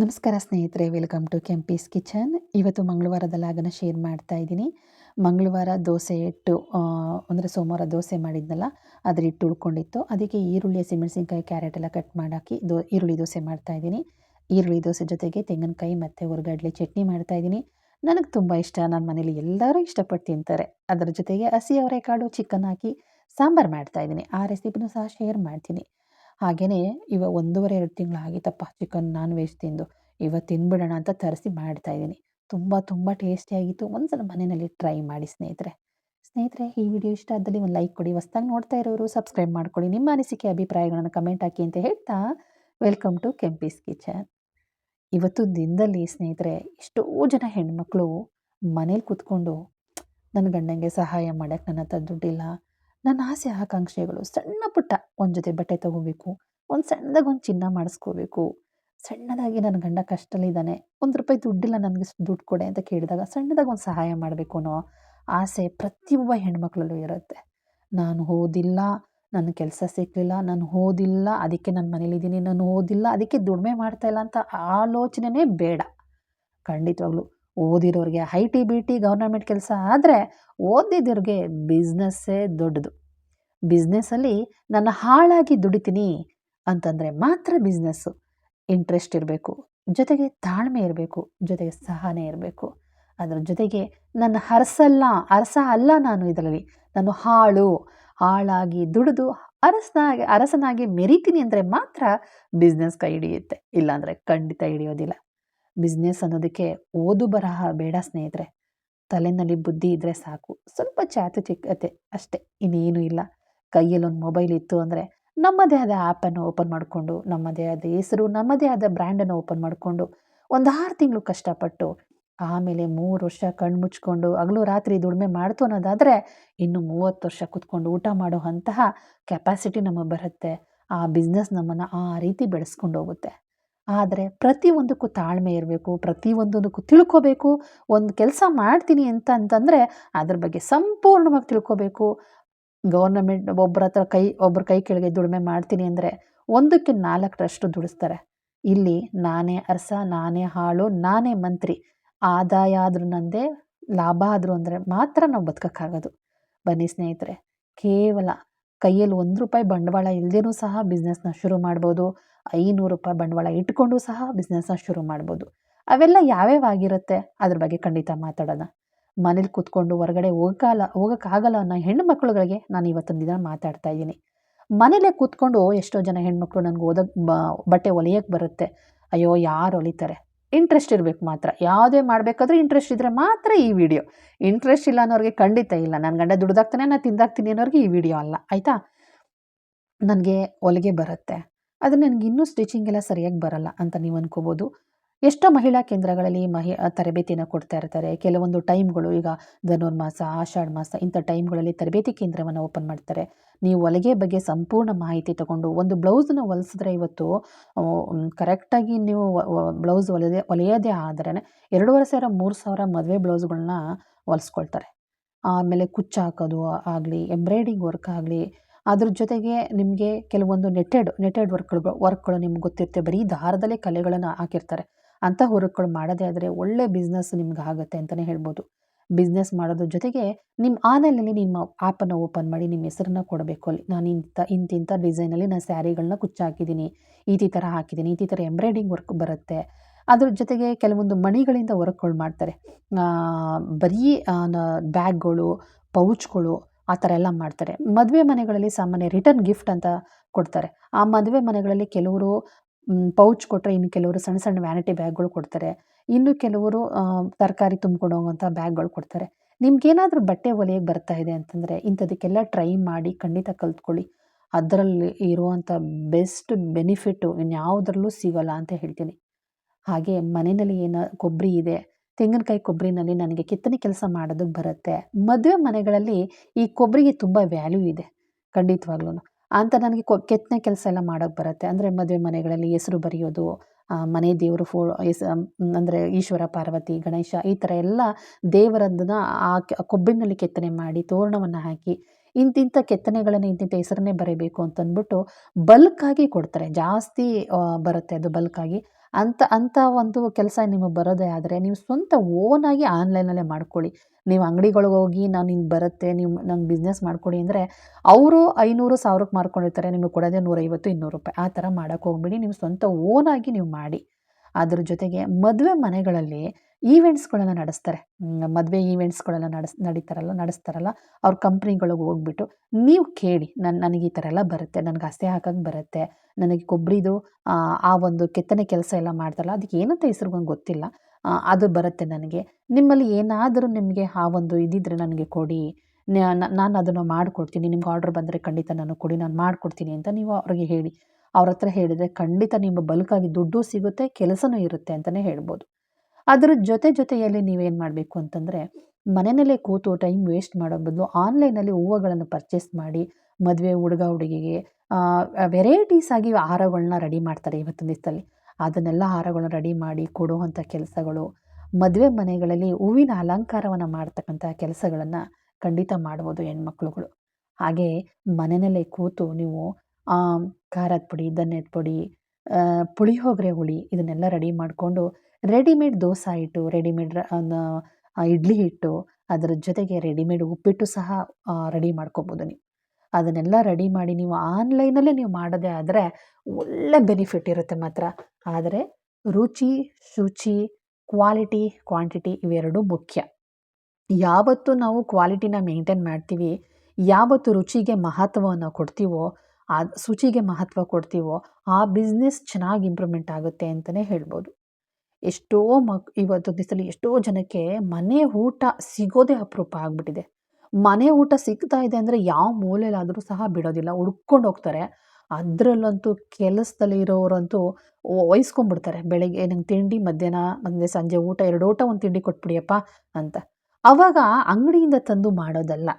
ನಮಸ್ಕಾರ ಸ್ನೇಹಿತರೆ, welcome to Kempee's kitchen. ಇವತ್ತು ಮಂಗಳವಾರದ ಲಾಗನ ಶೇರ್ ಮಾಡ್ತಾ ಇದ್ದೀನಿ. ಮಂಗಳವಾರ ದೋಸೆ ಇಟ್ಟು ಅಂದರೆ ಸೋಮವಾರ ದೋಸೆ ಮಾಡಿದ್ನಲ್ಲ ಅದ್ರ ಹಿಟ್ಟು ಉಳ್ಕೊಂಡಿತ್ತು. ಅದಕ್ಕೆ ಈರುಳ್ಳಿ, ಹಸಿಮೆಣಸಿನ್ಕಾಯಿ, ಕ್ಯಾರೆಟ್ ಎಲ್ಲ ಕಟ್ ಮಾಡಾಕಿ ದೋ, ಈರುಳ್ಳಿ ದೋಸೆ ಮಾಡ್ತಾ ಇದ್ದೀನಿ. ಈರುಳ್ಳಿ ದೋಸೆ ಜೊತೆಗೆ ತೆಂಗಿನಕಾಯಿ ಮತ್ತು ಹುರ್ಗಡ್ಲೆ ಚಟ್ನಿ ಮಾಡ್ತಾ ಇದ್ದೀನಿ. ನನಗೆ ತುಂಬ ಇಷ್ಟ. ನನ್ನ ಮನೇಲಿ ಎಲ್ಲರೂ ಇಷ್ಟಪಟ್ಟು ತಿಂತಾರೆ. ಅದರ ಜೊತೆಗೆ ಹಸಿ ಅವರೆಕಾಳು, ಚಿಕನ್ ಹಾಕಿ ಸಾಂಬಾರು ಮಾಡ್ತಾ ಇದ್ದೀನಿ. ಆ ರೆಸಿಪಿನೂ ಸಹ ಶೇರ್ ಮಾಡ್ತೀನಿ. ಹಾಗೆಯೇ ಇವ ಒಂದೂವರೆ, ಎರಡು ತಿಂಗಳು ಆಗಿತ್ತಪ್ಪ ಚಿಕನ್ ನಾನ್ ವೆಜ್ ತಿಂದು. ಇವತ್ತು ತಿನ್ಬಿಡೋಣ ಅಂತ ತರಿಸಿ ಮಾಡ್ತಾಯಿದ್ದೀನಿ ತುಂಬ ತುಂಬ ಟೇಸ್ಟಿಯಾಗಿತ್ತು ಒಂದ್ಸಲ ಮನೆಯಲ್ಲಿ ಟ್ರೈ ಮಾಡಿ ಸ್ನೇಹಿತರೆ. ಸ್ನೇಹಿತರೆ, ಈ ವಿಡಿಯೋ ಇಷ್ಟ ಆದಲ್ಲಿ ಒಂದು ಲೈಕ್ ಕೊಡಿ. ಹೊಸ್ದಾಗಿ ನೋಡ್ತಾ ಇರೋರು ಸಬ್ಸ್ಕ್ರೈಬ್ ಮಾಡ್ಕೊಳ್ಳಿ ನಿಮ್ಮ ಅನಿಸಿಕೆ, ಅಭಿಪ್ರಾಯಗಳನ್ನು ಕಮೆಂಟ್ ಹಾಕಿ ಅಂತ ಹೇಳ್ತಾ ವೆಲ್ಕಮ್ ಟು ಕೆಂಪೀಸ್ ಕಿಚನ್ ಇವತ್ತು ದಿನದಲ್ಲಿ ಸ್ನೇಹಿತರೆ, ಎಷ್ಟೋ ಜನ ಹೆಣ್ಮಕ್ಳು ಮನೇಲಿ ಕುತ್ಕೊಂಡು ನನ್ನ ಗಂಡಂಗೆ ಸಹಾಯ ಮಾಡೋಕ್ಕೆ ನನ್ನ ಹತ್ರ ದುಡ್ಡಿಲ್ಲ. ನನ್ನ ಆಸೆ ಆಕಾಂಕ್ಷೆಗಳು. ಸಣ್ಣ ಪುಟ್ಟ ಒಂದು ಜೊತೆ ಬಟ್ಟೆ ತೊಗೋಬೇಕು, ಒಂದು ಸಣ್ಣದಾಗಿ ಒಂದು ಚಿನ್ನ ಮಾಡಿಸ್ಕೋಬೇಕು. ಸಣ್ಣದಾಗಿ ನನ್ನ ಗಂಡ ಕಷ್ಟದಲ್ಲಿದ್ದಾನೆ ಒಂದು ರೂಪಾಯಿ ದುಡ್ಡಿಲ್ಲ ನನಗೆ ದುಡ್ಡು ಕೊಡೆ ಅಂತ ಕೇಳಿದಾಗ ಸಣ್ಣದಾಗಿ ಒಂದು ಸಹಾಯ ಮಾಡಬೇಕು ಅನ್ನೋ ಆಸೆ ಪ್ರತಿಯೊಬ್ಬ ಹೆಣ್ಮಕ್ಳಲ್ಲೂ ಇರುತ್ತೆ. ನಾನು ಓದಿಲ್ಲ ನನ್ನ ಕೆಲಸ ಸಿಕ್ಕಲಿಲ್ಲ ನಾನು ಓದಿಲ್ಲ, ಅದಕ್ಕೆ ನಾನು ಮನೇಲಿದ್ದೀನಿ ನಾನು ಓದಿಲ್ಲ, ಅದಕ್ಕೆ ದುಡಿಮೆ ಮಾಡ್ತಾಯಿಲ್ಲ ಅಂತ ಆಲೋಚನೆನೇ ಬೇಡ. ಖಂಡಿತವಾಗ್ಲೂ ಓದಿರೋರಿಗೆ I T B T government ಕೆಲಸ ಆದರೆ ಓದಿದ್ದವ್ರಿಗೆ ಬಿಸ್ನೆಸ್ಸೇ ದೊಡ್ಡದು. ಬಿಸ್ನೆಸ್ಸಲ್ಲಿ ನನ್ನ ಹಾಳಾಗಿ ದುಡಿತೀನಿ ಅಂತಂದರೆ ಮಾತ್ರ ಬಿಸ್ನೆಸ್ಸು ಇಂಟ್ರೆಸ್ಟ್ ಇರಬೇಕು, ಜೊತೆಗೆ ತಾಳ್ಮೆ ಇರಬೇಕು, ಜೊತೆಗೆ ಸಹನೆ ಇರಬೇಕು. ಅದರ ಜೊತೆಗೆ ನನ್ನ ಹರಸಲ್ಲ ಅರಸ ಅಲ್ಲ ನಾನು ಇದರಲ್ಲಿ, ನಾನು ಹಾಳು, ಹಾಳಾಗಿ ದುಡಿದು ಅರಸನಾಗಿ ಅರಸನಾಗಿ ಮೆರಿತೀನಿ ಅಂದರೆ ಮಾತ್ರ ಬಿಸ್ನೆಸ್ ಕೈ ಹಿಡಿಯುತ್ತೆ. ಇಲ್ಲಾಂದರೆ ಖಂಡಿತ ಹಿಡಿಯೋದಿಲ್ಲ. ಬಿಸ್ನೆಸ್ ಅನ್ನೋದಕ್ಕೆ ಓದು ಬರಹ ಬೇಡ ಸ್ನೇಹಿತರೆ. ತಲೆನಲ್ಲಿ ಬುದ್ಧಿ ಇದ್ದರೆ ಸಾಕು. ಸ್ವಲ್ಪ ಚಾತುಚಿಕತೆ ಅಷ್ಟೇ, ಇನ್ನೇನು ಇಲ್ಲ. ಕೈಯಲ್ಲಿ ಒಂದು ಮೊಬೈಲ್ ಇತ್ತು ಅಂದರೆ ನಮ್ಮದೇ ಆದ ಆ್ಯಪನ್ನು ಓಪನ್ ಮಾಡಿಕೊಂಡು, ನಮ್ಮದೇ ಆದ ಹೆಸರು, ನಮ್ಮದೇ ಆದ ಬ್ರ್ಯಾಂಡನ್ನು ಓಪನ್ ಮಾಡಿಕೊಂಡು ಒಂದು ಆರು ತಿಂಗಳು ಕಷ್ಟಪಟ್ಟು ಆಮೇಲೆ ಮೂರು ವರ್ಷ ಕಣ್ಣು ಮುಚ್ಕೊಂಡು ಹಗಲು ರಾತ್ರಿ ದುಡಿಮೆ ಮಾಡ್ತು ಅನ್ನೋದಾದರೆ ಇನ್ನು ಮೂವತ್ತು ವರ್ಷ ಕುತ್ಕೊಂಡು ಊಟ ಮಾಡೋ ಅಂತಹ ಕೆಪಾಸಿಟಿ ನಮಗೆ ಬರುತ್ತೆ. ಆ ಬಿಸ್ನೆಸ್ ನಮ್ಮನ್ನು ಆ ರೀತಿ ಬೆಳೆಸ್ಕೊಂಡು ಹೋಗುತ್ತೆ. ಆದರೆ ಪ್ರತಿಯೊಂದಕ್ಕೂ ತಾಳ್ಮೆ ಇರಬೇಕು ಪ್ರತಿಯೊಂದಕ್ಕೂ ತಿಳ್ಕೋಬೇಕು, ಒಂದು ಕೆಲಸ ಮಾಡ್ತೀನಿ ಅಂತ ಅಂತಂದರೆ ಅದ್ರ ಬಗ್ಗೆ ಸಂಪೂರ್ಣವಾಗಿ ತಿಳ್ಕೋಬೇಕು. ಗೌರ್ನಮೆಂಟ್ ಒಬ್ಬರ ಹತ್ರ ಕೈ ಒಬ್ಬರ ಕೈ ಕೆಳಗೆ ದುಡಿಮೆ ಮಾಡ್ತೀನಿ ಅಂದರೆ ಒಂದಕ್ಕೆ ನಾಲ್ಕರಷ್ಟು ದುಡಿಸ್ತಾರೆ. ಇಲ್ಲಿ ನಾನೇ ಅರಸ, ನಾನೇ ಹಾಳು, ನಾನೇ ಮಂತ್ರಿ. ಆದಾಯ ಆದರೂ ನಂದೇ, ಲಾಭ ಆದರೂ ಅಂದರೆ ಮಾತ್ರ ನಾವು ಬದುಕೋಕ್ಕಾಗೋದು. ಬನ್ನಿ ಸ್ನೇಹಿತರೆ, ಕೇವಲ ಕೈಯಲ್ಲಿ ಒಂದು ರೂಪಾಯಿ ಬಂಡವಾಳ ಇಲ್ಲದೇನೂ ಸಹ ಬಿಸ್ನೆಸ್ನ ಶುರು ಮಾಡ್ಬೋದು. ಐನೂರು ರೂಪಾಯಿ ಬಂಡವಾಳ ಇಟ್ಕೊಂಡು ಸಹ ಬಿಸ್ನೆಸ್ನ ಶುರು ಮಾಡ್ಬೋದು. ಅವೆಲ್ಲ ಯಾವ್ಯಾವ ಆಗಿರುತ್ತೆ? ಅದ್ರ ಬಗ್ಗೆ ಖಂಡಿತ ಮಾತಾಡೋಣ. ಮನೇಲಿ ಕೂತ್ಕೊಂಡು ಹೊರಗಡೆ ಹೋಗಲ್ಲ ಹೋಗೋಕ್ಕಾಗಲ್ಲ ಅನ್ನೋ ಹೆಣ್ಣು ಮಕ್ಕಳುಗಳಿಗೆ ನಾನು ಇವತ್ತೊಂದು ದಿನ ಮಾತಾಡ್ತಾ ಇದ್ದೀನಿ. ಮನೇಲೇ ಕೂತ್ಕೊಂಡು ಎಷ್ಟೋ ಜನ ಹೆಣ್ಮಕ್ಳು ನನಗೆ ಓದೋಕ್ಕೆ ಬಟ್ಟೆ ಹೊಲಿಯೋಕ್ಕೆ ಬರುತ್ತೆ. ಅಯ್ಯೋ, ಯಾರು ಹೊಲಿತಾರೆ ಇಂಟ್ರೆಸ್ಟ್ ಇರಬೇಕು ಮಾತ್ರ. ಯಾವುದೇ ಮಾಡಬೇಕಾದ್ರೂ ಇಂಟ್ರೆಸ್ಟ್ ಇದ್ದರೆ ಮಾತ್ರ ಈ ವಿಡಿಯೋ ಇಂಟ್ರೆಸ್ಟ್ ಇಲ್ಲ ಅನ್ನೋರಿಗೆ ಖಂಡಿತ ಇಲ್ಲ. ನನ್ನ ಗಂಡ ದುಡ್ದಾಗ್ತಾನೆ ನಾನು ತಿಂದಾಗ್ತೀನಿ ಅನ್ನೋರಿಗೆ ಈ ವಿಡಿಯೋ ಅಲ್ಲ. ಆಯಿತಾ? ನನಗೆ ಹೊಲಿಗೆ ಬರುತ್ತೆ. ಅದು ನನಗೆ ಇನ್ನೂ ಸ್ಟಿಚಿಂಗ್ ಎಲ್ಲ ಸರಿಯಾಗಿ ಬರಲ್ಲ ಅಂತ ನೀವು ಅನ್ಕೋಬೋದು. ಎಷ್ಟೋ ಮಹಿಳಾ ಕೇಂದ್ರಗಳಲ್ಲಿ ಮಹಿ ತರಬೇತಿಯನ್ನು ಕೊಡ್ತಾ ಇರ್ತಾರೆ. ಕೆಲವೊಂದು ಟೈಮ್ಗಳು ಈಗ ಧನುರ್ಮಾಸ ಆಷಾಢ ಮಾಸ ಇಂಥ ಟೈಮ್ಗಳಲ್ಲಿ ತರಬೇತಿ ಕೇಂದ್ರವನ್ನು ಓಪನ್ ಮಾಡ್ತಾರೆ. ನೀವು ಹೊಲಿಗೆ ಬಗ್ಗೆ ಸಂಪೂರ್ಣ ಮಾಹಿತಿ ತಗೊಂಡು ಒಂದು ಬ್ಲೌಸ್ನ ಹೊಲಿಸಿದ್ರೆ ಇವತ್ತು ಕರೆಕ್ಟಾಗಿ ನೀವು ಬ್ಲೌಸ್ ಹೊಲಿದೆ ಹೊಲಿಯೋದೇ ಆದರೆ ಎರಡೂವರೆ ಸಾವಿರ, ಮೂರು ಸಾವಿರ ಮದುವೆ ಬ್ಲೌಸ್ಗಳನ್ನ ಹೊಲಿಸ್ಕೊಳ್ತಾರೆ. ಆಮೇಲೆ ಕುಚ್ಚು ಹಾಕೋದು ಆಗಲಿ, ಎಂಬ್ರಾಯ್ಡಿಂಗ್ ವರ್ಕ್ ಆಗಲಿ, ಅದ್ರ ಜೊತೆಗೆ ನಿಮಗೆ ಕೆಲವೊಂದು ನೆಟೆಡ್ ನೆಟೆಡ್ ವರ್ಕ್ಗಳು ವರ್ಕ್ಗಳು ನಿಮ್ಗೆ ಗೊತ್ತಿರುತ್ತೆ. ಬರೀ ದಾರದಲ್ಲೇ ಕಲೆಗಳನ್ನು ಹಾಕಿರ್ತಾರೆ. ಅಂಥ ವರ್ಕ್ಗಳು ಮಾಡೋದೇ ಆದರೆ ಒಳ್ಳೆ ಬಿಸ್ನೆಸ್ ನಿಮ್ಗೆ ಆಗುತ್ತೆ ಅಂತಲೇ ಹೇಳ್ಬೋದು. ಬಿಸ್ನೆಸ್ ಮಾಡೋದ್ರ ಜೊತೆಗೆ ನಿಮ್ಮ ಆನ್ಲೈನಲ್ಲಿ ನಿಮ್ಮ ಆ್ಯಪನ್ನು ಓಪನ್ ಮಾಡಿ ನಿಮ್ಮ ಹೆಸರನ್ನ ಕೊಡಬೇಕು ಅಲ್ಲಿ. ನಾನು ಇಂಥ ಇಂತಿಂಥ ಡಿಸೈನಲ್ಲಿ ನಾನು ಸ್ಯಾರಿಗಳನ್ನ ಕುಚ್ಚಾಕಿದ್ದೀನಿ ಈ ಥರ ಹಾಕಿದ್ದೀನಿ ಈ ಥರ ಎಂಬ್ರಾಯ್ಡಿಂಗ್ ವರ್ಕ್ ಬರುತ್ತೆ. ಅದ್ರ ಜೊತೆಗೆ ಕೆಲವೊಂದು ಮಣಿಗಳಿಂದ ವರ್ಕ್ಗಳು ಮಾಡ್ತಾರೆ. ಬರೀ ಬ್ಯಾಗ್ಗಳು, ಪೌಚ್ಗಳು ಆ ಥರ ಎಲ್ಲ ಮಾಡ್ತಾರೆ. ಮದುವೆ ಮನೆಗಳಲ್ಲಿ ಸಾಮಾನ್ಯ ರಿಟರ್ನ್ ಗಿಫ್ಟ್ ಅಂತ ಕೊಡ್ತಾರೆ. ಆ ಮದುವೆ ಮನೆಗಳಲ್ಲಿ ಕೆಲವರು ಪೌಚ್ ಕೊಟ್ಟರೆ ಇನ್ನು ಕೆಲವರು ಸಣ್ಣ ಸಣ್ಣ ವ್ಯಾನಿಟಿ ಬ್ಯಾಗ್ಗಳು ಕೊಡ್ತಾರೆ. ಇನ್ನು ಕೆಲವರು ತರಕಾರಿ ತುಂಬ್ಕೊಂಡು ಹೋಗುವಂಥ ಬ್ಯಾಗ್ಗಳು ಕೊಡ್ತಾರೆ. ನಿಮ್ಗೇನಾದರೂ ಬಟ್ಟೆ ಒಲೆಯಾಗಿ ಬರ್ತಾ ಇದೆ ಅಂತಂದರೆ ಇಂಥದಕ್ಕೆಲ್ಲ ಟ್ರೈ ಮಾಡಿ ಖಂಡಿತ ಕಲ್ತ್ಕೊಳ್ಳಿ. ಅದರಲ್ಲಿ ಇರುವಂಥ ಬೆಸ್ಟ್ ಬೆನಿಫಿಟ್ಟು ಇನ್ಯಾವುದ್ರಲ್ಲೂ ಸಿಗೋಲ್ಲ ಅಂತ ಹೇಳ್ತೀನಿ. ಹಾಗೆ ಮನೆಯಲ್ಲಿ ಏನೋ ಕೊಬ್ಬರಿ ಇದೆ, ತೆಂಗಿನಕಾಯಿ ಕೊಬ್ಬರಿನಲ್ಲಿ ನನಗೆ ಕೆತ್ತನೆ ಕೆಲಸ ಮಾಡೋದಕ್ಕೆ ಬರುತ್ತೆ. ಮದುವೆ ಮನೆಗಳಲ್ಲಿ ಈ ಕೊಬ್ಬರಿಗೆ ತುಂಬ ವ್ಯಾಲ್ಯೂ ಇದೆ ಖಂಡಿತವಾಗ್ಲೂ ಅಂತ ನನಗೆ ಕೊ, ಕೆತ್ತನೆ ಕೆಲಸ ಎಲ್ಲ ಮಾಡೋಕ್ಕೆ ಬರುತ್ತೆ. ಅಂದರೆ ಮದುವೆ ಮನೆಗಳಲ್ಲಿ ಹೆಸರು ಬರೆಯೋದು ಮನೆ ದೇವರು ಫೋ, ಎಸ್ ಅಂದರೆ ಈಶ್ವರ, ಪಾರ್ವತಿ, ಗಣೇಶ ಈ ಥರ ಎಲ್ಲ ದೇವರದ್ದನ್ನ ಆ ಕೊಬ್ಬಿನಲ್ಲಿ ಕೆತ್ತನೆ ಮಾಡಿ ತೋರಣವನ್ನು ಹಾಕಿ ಇಂತಿಂಥ ಕೆತ್ತನೆಗಳನ್ನು, ಇಂತಿಂಥ ಹೆಸರನ್ನೇ ಬರೀಬೇಕು ಅಂತಂದ್ಬಿಟ್ಟು ಬಲ್ಕಾಗಿ ಕೊಡ್ತಾರೆ. ಜಾಸ್ತಿ ಬರುತ್ತೆ ಅದು ಬಲ್ಕಾಗಿ. ಅಂಥ ಅಂಥ ಒಂದು ಕೆಲಸ ನಿಮಗೆ ಬರೋದೇ ಆದರೆ ನೀವು ಸ್ವಂತ ಓನಾಗಿ ಆನ್ಲೈನಲ್ಲೇ ಮಾಡ್ಕೊಳ್ಳಿ. ನೀವು ಅಂಗಡಿಗಳಿಗೆ ಹೋಗಿ ನಾನು ಹಿಂಗೆ ಬರುತ್ತೆ ನೀವು ನಂಗೆ ಬಿಸ್ನೆಸ್ ಮಾಡಿಕೊಡಿ ಅಂದರೆ ಅವರು ಐನೂರು ಸಾವಿರಕ್ಕೆ ಮಾರ್ಕೊಂಡಿರ್ತಾರೆ, ನಿಮಗೆ ಕೊಡೋದೇ ನೂರೈವತ್ತು ಇನ್ನೂರು ರೂಪಾಯಿ ಆ ಥರ ಮಾಡೋಕ್ಕೆ ಹೋಗ್ಬೇಡಿ. ನೀವು ಸ್ವಂತ ಓನಾಗಿ ನೀವು ಮಾಡಿ. ಅದ್ರ ಜೊತೆಗೆ ಮದುವೆ ಮನೆಗಳಲ್ಲಿ ಈವೆಂಟ್ಸ್ಗಳನ್ನು ನಡೆಸ್ತಾರೆ. ಮದುವೆ ಈವೆಂಟ್ಸ್ಗಳೆಲ್ಲ ನಡೆಸ್, ನಡೀತಾರಲ್ಲ, ನಡೆಸ್ತಾರಲ್ಲ, ಅವ್ರ ಕಂಪ್ನಿಗಳಿಗೆ ಹೋಗ್ಬಿಟ್ಟು ನೀವು ಕೇಳಿ ನನ್ನ ನನಗೆ ಈ ಥರ ಎಲ್ಲ ಬರುತ್ತೆ, ನನಗೆ ಹಸೆ ಹಾಕಕ್ಕೆ ಬರುತ್ತೆ, ನನಗೆ ಕೊಬ್ಬರಿದು ಆ ಒಂದು ಕೆತ್ತನೆ ಕೆಲಸ ಎಲ್ಲ ಮಾಡ್ತಾರಲ್ಲ, ಅದಕ್ಕೆ ಏನಂತ ಹೆಸ್ರು ನಂಗೆ ಗೊತ್ತಿಲ್ಲ ಅದು ಬರುತ್ತೆ ನನಗೆ. ನಿಮ್ಮಲ್ಲಿ ಏನಾದರೂ ನಿಮಗೆ ಆ ಒಂದು ಇದಿದ್ರೆ ನನಗೆ ಕೊಡಿ. ನಾನು ಅದನ್ನು ಮಾಡಿಕೊಡ್ತೀನಿ, ನಿಮ್ಗೆ ಆರ್ಡ್ರ್ ಬಂದರೆ ಖಂಡಿತ ನಾನು ಕೊಡಿ, ನಾನು ಮಾಡಿಕೊಡ್ತೀನಿ ಅಂತ ನೀವು ಅವ್ರಿಗೆ ಹೇಳಿ. ಅವ್ರ ಹತ್ರ ಹೇಳಿದರೆ ಖಂಡಿತ ನಿಮ್ಮ ಬಲ್ಕಾಗಿ ದುಡ್ಡು ಸಿಗುತ್ತೆ, ಕೆಲಸನೂ ಇರುತ್ತೆ ಅಂತಲೇ ಹೇಳ್ಬೋದು. ಅದರ ಜೊತೆ ಜೊತೆಯಲ್ಲಿ ನೀವೇನು ಮಾಡಬೇಕು ಅಂತಂದರೆ, ಮನೆಯಲ್ಲೇ ಕೂತು ಟೈಮ್ ವೇಸ್ಟ್ ಮಾಡೋ ಬದಲು ಆನ್ಲೈನಲ್ಲಿ ಹೂವುಗಳನ್ನು ಪರ್ಚೇಸ್ ಮಾಡಿ, ಮದುವೆ ಹುಡುಗ ಹುಡುಗಿಗೆ ವೆರೈಟೀಸ್ ಆಗಿ ಹಾರಗಳನ್ನ ರೆಡಿ ಮಾಡ್ತಾರೆ ಇವತ್ತಿನ ದಿವಸದಲ್ಲಿ. ಅದನ್ನೆಲ್ಲ ಹಾರಗಳನ್ನ ರೆಡಿ ಮಾಡಿ ಕೊಡುವಂಥ ಕೆಲಸಗಳು, ಮದುವೆ ಮನೆಗಳಲ್ಲಿ ಹೂವಿನ ಅಲಂಕಾರವನ್ನು ಮಾಡ್ತಕ್ಕಂಥ ಕೆಲಸಗಳನ್ನು ಖಂಡಿತ ಮಾಡ್ಬೋದು ಹೆಣ್ಮಕ್ಳುಗಳು. ಹಾಗೆ ಮನೆಯಲ್ಲೇ ಕೂತು ನೀವು ಖಾರದ ಪುಡಿ, ಧನ್ಯದ ಪುಡಿ ಪುಳಿಯೋಗರೆ ಹುಳಿ ಇದನ್ನೆಲ್ಲ ರೆಡಿ ಮಾಡಿಕೊಂಡು ರೆಡಿಮೇಡ್ ದೋಸೆ ಹಿಟ್ಟು ರೆಡಿಮೇಡ್ ಇಡ್ಲಿ ಹಿಟ್ಟು, ಅದರ ಜೊತೆಗೆ ರೆಡಿಮೇಡ್ ಉಪ್ಪಿಟ್ಟು ಸಹ ರೆಡಿ ಮಾಡ್ಕೋಬೋದು ನೀವು. ಅದನ್ನೆಲ್ಲ ರೆಡಿ ಮಾಡಿ ನೀವು ಆನ್ಲೈನಲ್ಲೇ ನೀವು ಮಾಡೋದೇ ಆದರೆ ಒಳ್ಳೆ ಬೆನಿಫಿಟ್ ಇರುತ್ತೆ ಮಾತ್ರ. ಆದರೆ ರುಚಿ, ಶುಚಿ, ಕ್ವಾಲಿಟಿ, ಕ್ವಾಂಟಿಟಿ ಇವೆರಡೂ ಮುಖ್ಯ. ಯಾವತ್ತು ನಾವು ಕ್ವಾಲಿಟಿನ ಮೇಂಟೈನ್ ಮಾಡ್ತೀವಿ, ಯಾವತ್ತು ರುಚಿಗೆ ಮಹತ್ವವನ್ನು ಕೊಡ್ತೀವೋ, ಆ, ಶುಚಿಗೆ ಮಹತ್ವ ಕೊಡ್ತೀವೋ, ಆ ಬಿಸ್ನೆಸ್ ಚೆನ್ನಾಗಿ ಇಂಪ್ರೂವ್ಮೆಂಟ್ ಆಗುತ್ತೆ ಅಂತಲೇ ಹೇಳ್ಬೋದು. ಎಷ್ಟೋ ಮಕ್, ಇವತ್ತು ದಿವಸದಲ್ಲಿ ಎಷ್ಟೋ ಜನಕ್ಕೆ ಮನೆ ಊಟ ಸಿಗೋದೇ ಅಪರೂಪ ಆಗಿಬಿಟ್ಟಿದೆ. ಮನೆ ಊಟ ಸಿಗ್ತಾ ಇದೆ ಅಂದರೆ ಯಾವ ಮೂಲೆಯಲ್ಲಾದರೂ ಸಹ ಬಿಡೋದಿಲ್ಲ. ಹುಡ್ಕೊಂಡು ಹೋಗ್ತಾರೆ. ಅದರಲ್ಲಂತೂ ಕೆಲಸದಲ್ಲಿ ಇರೋರಂತೂ ವಹಿಸ್ಕೊಂಡ್ಬಿಡ್ತಾರೆ ಬೆಳಗ್ಗೆ ನಂಗೆ ತಿಂಡಿ, ಮಧ್ಯಾಹ್ನ, ಮತ್ತು ಸಂಜೆ ಊಟ, ಎರಡು ಊಟ ಒಂದು ತಿಂಡಿ ಕೊಟ್ಬಿಡಿಯಪ್ಪ ಅಂತ. ಆವಾಗ ಅಂಗಡಿಯಿಂದ ತಂದು ಮಾಡೋದಲ್ಲ.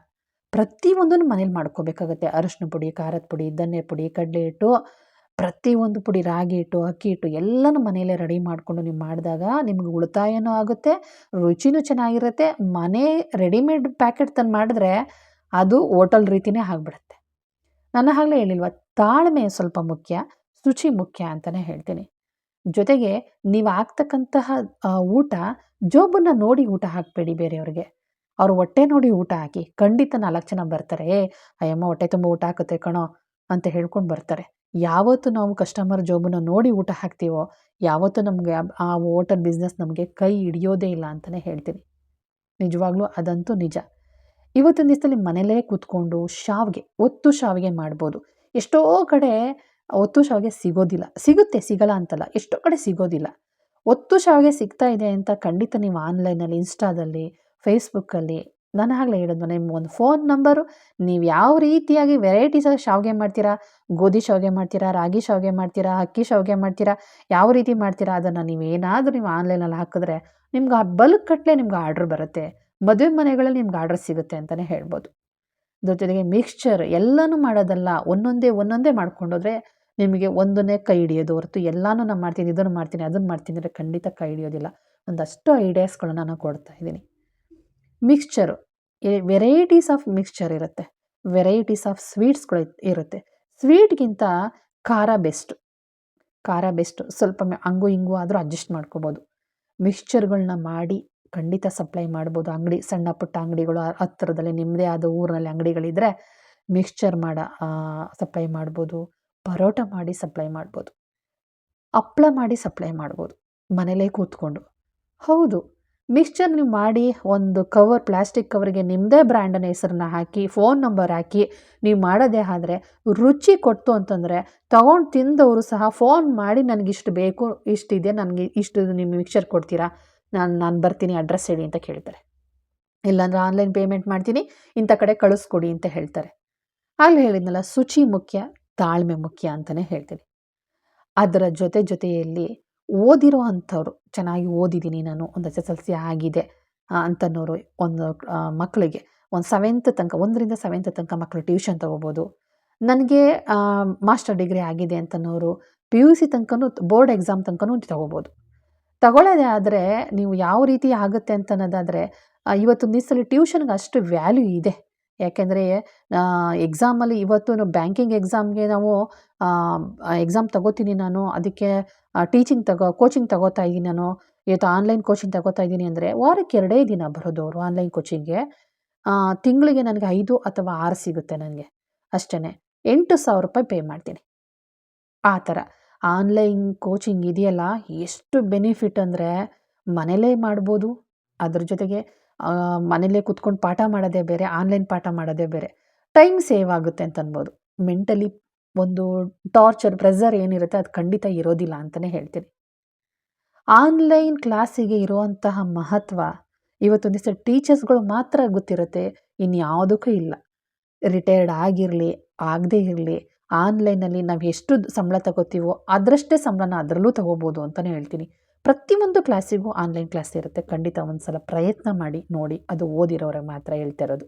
ಪ್ರತಿಯೊಂದನ್ನು ಮನೇಲಿ ಮಾಡ್ಕೋಬೇಕಾಗತ್ತೆ. ಅರಶಿನ ಪುಡಿ, ಖಾರದ ಪುಡಿ, ಧನ್ಯ ಪುಡಿ, ಕಡಲೆ ಹಿಟ್ಟು ಪ್ರತಿಯೊಂದು ಪುಡಿ ರಾಗಿ ಹಿಟ್ಟು, ಅಕ್ಕಿ ಹಿಟ್ಟು ಎಲ್ಲನೂ ಮನೆಯಲ್ಲೇ ರೆಡಿ ಮಾಡಿಕೊಂಡು ನೀವು ಮಾಡಿದಾಗ ನಿಮ್ಗೆ ಉಳಿತಾಯನೂ ಆಗುತ್ತೆ, ರುಚಿನೂ ಚೆನ್ನಾಗಿರುತ್ತೆ. ಮನೆ ರೆಡಿಮೇಡ್ ಪ್ಯಾಕೆಟ್ ತಂದು ಮಾಡಿದ್ರೆ ಅದು ಹೋಟೆಲ್ ರೀತಿಯೇ ಆಗಿಬಿಡುತ್ತೆ. ನನ್ನ ಆಗಲೇ ಹೇಳಿಲ್ವ, ತಾಳ್ಮೆ ಸ್ವಲ್ಪ ಮುಖ್ಯ, ಶುಚಿ ಮುಖ್ಯ ಅಂತಲೇ ಹೇಳ್ತೀನಿ. ಜೊತೆಗೆ ನೀವು ಹಾಕ್ತಕ್ಕಂತಹ ಊಟ, ಜೋಬನ್ನು ನೋಡಿ ಊಟ ಹಾಕಬೇಡಿ ಬೇರೆಯವ್ರಿಗೆ. ಅವ್ರ ಹೊಟ್ಟೆ ನೋಡಿ ಊಟ ಹಾಕಿ, ಖಂಡಿತ ನಾಲ್ಕು ಜನ ಬರ್ತಾರೆ, ಏ, ಅಯ್ಯಮ್ಮ, ಹೊಟ್ಟೆ ತುಂಬ ಊಟ ಹಾಕುತ್ತೆ ಕಣೋ ಅಂತ ಹೇಳ್ಕೊಂಡು ಬರ್ತಾರೆ. ಯಾವತ್ತು ನಾವು ಕಸ್ಟಮರ್ ಜೋಬನ್ನು ನೋಡಿ ಊಟ ಹಾಕ್ತೀವೋ, ಯಾವತ್ತು ನಮಗೆ ಆ ಹೋಟೆಲ್ ಬಿಸ್ನೆಸ್ ನಮಗೆ ಕೈ ಹಿಡಿಯೋದೇ ಇಲ್ಲ ಅಂತಲೇ ಹೇಳ್ತೀನಿ. ನಿಜವಾಗ್ಲೂ ಅದಂತೂ ನಿಜ. ಇವತ್ತಿನ ದಿವಸದಲ್ಲಿ ಮನೇಲೇ ಕೂತ್ಕೊಂಡು ಶಾವಿಗೆ ಒತ್ತು ಶಾವಿಗೆ ಮಾಡ್ಬೋದು. ಎಷ್ಟೋ ಕಡೆ ಒತ್ತು ಶಾವಿಗೆ ಸಿಗೋದಿಲ್ಲ. ಸಿಗುತ್ತೆ, ಸಿಗಲ್ಲ ಅಂತಲ್ಲ. ಎಷ್ಟೋ ಕಡೆ ಸಿಗೋದಿಲ್ಲ. ಒತ್ತು ಶಾವಿಗೆ ಸಿಗ್ತಾ ಇದೆ ಅಂತ ಖಂಡಿತ ನೀವು ಆನ್ಲೈನಲ್ಲಿ ಇನ್ಸ್ಟಾದಲ್ಲಿ ಫೇಸ್ಬುಕ್ಕಲ್ಲಿ ನಾನು ಆಗಲೇ ಹೇಳಿದ್ನು ನಿಮ್ಮ ಒಂದು ಫೋನ್ ನಂಬರು ನೀವು ಯಾವ ರೀತಿಯಾಗಿ ವೆರೈಟೀಸ್ ಶಾವಿಗೆ ಮಾಡ್ತೀರಾ? ಗೋಧಿ ಶಾವಿಗೆ ಮಾಡ್ತೀರಾ? ರಾಗಿ ಶಾವಿಗೆ ಮಾಡ್ತೀರಾ? ಅಕ್ಕಿ ಶಾವಿಗೆ ಮಾಡ್ತೀರಾ? ಯಾವ ರೀತಿ ಮಾಡ್ತೀರಾ? ಅದನ್ನು ನೀವೇನಾದರೂ ನೀವು ಆನ್ಲೈನಲ್ಲಿ ಹಾಕಿದ್ರೆ ನಿಮ್ಗೆ ಆ ಬಲ್ಕ್ ಕಟ್ಟಲೆ ನಿಮ್ಗೆ ಆರ್ಡ್ರ್ ಬರುತ್ತೆ. ಮದುವೆ ಮನೆಗಳಲ್ಲಿ ನಿಮ್ಗೆ ಆರ್ಡರ್ ಸಿಗುತ್ತೆ ಅಂತಲೇ ಹೇಳ್ಬೋದು. ಜೊತೆಗೆ ಮಿಕ್ಸ್ಚರ್ ಎಲ್ಲನೂ ಮಾಡೋದಲ್ಲ, ಒಂದೊಂದೇ ಒಂದೊಂದೇ ಮಾಡ್ಕೊಂಡೋದ್ರೆ ನಿಮಗೆ ಒಂದನ್ನೇ ಕೈ ಹಿಡಿಯೋದು ಹೊರತು ಎಲ್ಲನೂ ನಾನು ಮಾಡ್ತೀನಿ, ಇದನ್ನು ಮಾಡ್ತೀನಿ ಅದನ್ನು ಮಾಡ್ತೀನಿ ಅಂದರೆ ಖಂಡಿತ ಕೈ ಹಿಡಿಯೋದಿಲ್ಲ. ಒಂದಷ್ಟು ಐಡಿಯಾಸ್ಗಳನ್ನ ನಾನು ಕೊಡ್ತಾ ಇದ್ದೀನಿ. ಮಿಕ್ಸ್ಚರು ವೆರೈಟೀಸ್ ಆಫ್ ಮಿಕ್ಸ್ಚರ್ ಇರುತ್ತೆ. ವೆರೈಟೀಸ್ ಆಫ್ ಸ್ವೀಟ್ಸ್ಗಳು ಇರುತ್ತೆ. ಸ್ವೀಟ್ಗಿಂತ ಖಾರ ಬೆಸ್ಟು ಖಾರ ಬೆಸ್ಟು ಸ್ವಲ್ಪ ಹಂಗು ಹಿಂಗು ಆದರೂ ಅಡ್ಜಸ್ಟ್ ಮಾಡ್ಕೋಬೋದು. ಮಿಕ್ಸ್ಚರ್ಗಳನ್ನ ಮಾಡಿ ಖಂಡಿತ ಸಪ್ಲೈ ಮಾಡ್ಬೋದು. ಅಂಗಡಿ, ಸಣ್ಣ ಪುಟ್ಟ ಅಂಗಡಿಗಳು ಹತ್ತಿರದಲ್ಲಿ ನಿಮ್ಮದೇ ಆದ ಊರಿನಲ್ಲಿ ಅಂಗಡಿಗಳಿದ್ದರೆ ಮಿಕ್ಸ್ಚರ್ ಮಾಡ ಸಪ್ಲೈ ಮಾಡ್ಬೋದು. ಪರೋಟ ಮಾಡಿ ಸಪ್ಲೈ ಮಾಡ್ಬೋದು. ಹಪ್ಳ ಮಾಡಿ ಸಪ್ಲೈ ಮಾಡ್ಬೋದು. ಮನೇಲೇ ಕೂತ್ಕೊಂಡು. ಹೌದು. ಮಿಕ್ಸ್ಚರ್ ನೀವು ಮಾಡಿ ಒಂದು ಕವರ್ ಪ್ಲಾಸ್ಟಿಕ್ ಕವರ್ಗೆ ನಿಮ್ಮದೇ ಬ್ರ್ಯಾಂಡನ ಹೆಸರನ್ನ ಹಾಕಿ ಫೋನ್ ನಂಬರ್ ಹಾಕಿ, ನೀವು ಮಾಡೋದೇ ಆದರೆ ರುಚಿ ಕೊಟ್ಟು ಅಂತಂದರೆ ತಗೊಂಡು ತಿಂದವರು ಸಹ ಫೋನ್ ಮಾಡಿ ನನಗಿಷ್ಟು ಬೇಕು ಇಷ್ಟಿದೆ ನನಗೆ ಇಷ್ಟು ನಿಮ್ಮ ಮಿಕ್ಸ್ಚರ್ ಕೊಡ್ತೀರಾ? ನಾನು ನಾನು ಬರ್ತೀನಿ ಅಡ್ರೆಸ್ ಹೇಳಿ ಅಂತ ಕೇಳ್ತಾರೆ. ಇಲ್ಲಾಂದ್ರೆ ಆನ್ಲೈನ್ ಪೇಮೆಂಟ್ ಮಾಡ್ತೀನಿ, ಇಂಥ ಕಡೆ ಕಳಿಸ್ಕೊಡಿ ಅಂತ ಹೇಳ್ತಾರೆ. ಆಗಲೇ ಹೇಳಿದ್ನಲ್ಲ ಶುಚಿ ಮುಖ್ಯ, ತಾಳ್ಮೆ ಮುಖ್ಯ ಅಂತಲೇ ಹೇಳ್ತೀನಿ. ಅದರ ಜೊತೆ ಜೊತೆಯಲ್ಲಿ ಓದಿರೋ ಅಂಥವ್ರು ಚೆನ್ನಾಗಿ ಓದಿದ್ದೀನಿ ನಾನು, ಒಂದು ಎಸ್ ಎಸ್ ಎಲ್ ಸಿ ಆಗಿದೆ ಅಂತನ್ನೋರು ಒಂದು ಮಕ್ಕಳಿಗೆ. ಒಂದು ಸೆವೆಂತ್ ತನಕ, ಒಂದರಿಂದ ಸೆವೆಂತ್ ತನಕ ಮಕ್ಕಳು ಟ್ಯೂಷನ್ ತೊಗೋಬೋದು. ನನಗೆ ಮಾಸ್ಟರ್ ಡಿಗ್ರಿ ಆಗಿದೆ ಅಂತನೋರು ಪಿ ಯು ಸಿ ತನಕನೂ ಬೋರ್ಡ್ ಎಕ್ಸಾಮ್ ತನಕನೂ ತೊಗೋಬೋದು. ತಗೊಳ್ಳೋದೇ ಆದರೆ, ನೀವು ಯಾವ ರೀತಿ ಆಗುತ್ತೆ ಅಂತ ಅನ್ನೋದಾದರೆ ಇವತ್ತು ದಿವಸದಲ್ಲಿ ಟ್ಯೂಷನ್ಗೆ ಅಷ್ಟು ವ್ಯಾಲ್ಯೂ ಇದೆ. ಯಾಕೆಂದರೆ ಎಕ್ಸಾಮಲ್ಲಿ ಇವತ್ತು ಬ್ಯಾಂಕಿಂಗ್ ಎಕ್ಸಾಮ್ಗೆ ನಾವು ಎಕ್ಸಾಮ್ ತಗೋತೀನಿ ನಾನು, ಅದಕ್ಕೆ ಟೀಚಿಂಗ್ ತಗೋ ಕೋಚಿಂಗ್ ತಗೋತಾ ಇದ್ದೀನಿ ನಾನು, ಇವತ್ತು ಆನ್ಲೈನ್ ಕೋಚಿಂಗ್ ತಗೋತಾ ಇದ್ದೀನಿ ಅಂದರೆ ವಾರಕ್ಕೆ ಎರಡೇ ದಿನ ಬರೋದು ಅವರು ಆನ್ಲೈನ್ ಕೋಚಿಂಗ್ಗೆ ತಿಂಗಳಿಗೆ ನನಗೆ ಐದು ಅಥವಾ ಆರು ಸಿಗುತ್ತೆ ನನಗೆ ಅಷ್ಟೇ ಎಂಟು ಸಾವಿರ ರೂಪಾಯಿ ಪೇ ಮಾಡ್ತೀನಿ. ಆ ಥರ. ಆನ್ಲೈನ್ ಕೋಚಿಂಗ್ ಇದೆಯಲ್ಲ, ಎಷ್ಟು ಬೆನಿಫಿಟ್ ಅಂದರೆ ಮನೇಲೇ ಮಾಡ್ಬೋದು, ಅದ್ರ ಜೊತೆಗೆ ಮನೇಲೇ ಕುತ್ಕೊಂಡು ಪಾಠ ಮಾಡೋದೇ ಬೇರೆ, ಆನ್ಲೈನ್ ಪಾಠ ಮಾಡೋದೇ ಬೇರೆ. ಟೈಮ್ ಸೇವ್ ಆಗುತ್ತೆ ಅಂತ ಅನ್ಬೋದು. ಮೆಂಟಲಿ ಒಂದು ಟಾರ್ಚರ್, ಪ್ರೆಸರ್ ಏನಿರುತ್ತೆ ಅದು ಖಂಡಿತ ಇರೋದಿಲ್ಲ ಅಂತಲೇ ಹೇಳ್ತೀನಿ. ಆನ್ಲೈನ್ ಕ್ಲಾಸಿಗೆ ಇರುವಂತಹ ಮಹತ್ವ ಇವತ್ತೊಂದು ದಿವಸ ಟೀಚರ್ಸ್ಗಳು ಮಾತ್ರ ಗೊತ್ತಿರುತ್ತೆ ಇನ್ಯಾವುದಕ್ಕೂ ಇಲ್ಲ. ರಿಟೈರ್ಡ್ ಆಗಿರಲಿ, ಆಗದೇ ಇರಲಿ, ಆನ್ಲೈನಲ್ಲಿ ನಾವು ಎಷ್ಟು ಸಂಬಳ ತಗೋತೀವೋ, ಅದರಷ್ಟೇ ಸಂಬಳನ ಅದರಲ್ಲೂ ತಗೋಬೋದು ಅಂತಲೇ ಹೇಳ್ತೀನಿ. ಪ್ರತಿಯೊಂದು ಕ್ಲಾಸಿಗೂ ಆನ್ಲೈನ್ ಕ್ಲಾಸ್ ಇರುತ್ತೆ. ಖಂಡಿತ ಒಂದು ಸಲ ಪ್ರಯತ್ನ ಮಾಡಿ, ನೋಡಿ, ಅದು ಓದಿರೋರಿಗೆ ಮಾತ್ರ ಹೇಳ್ತಾ ಇರೋದು.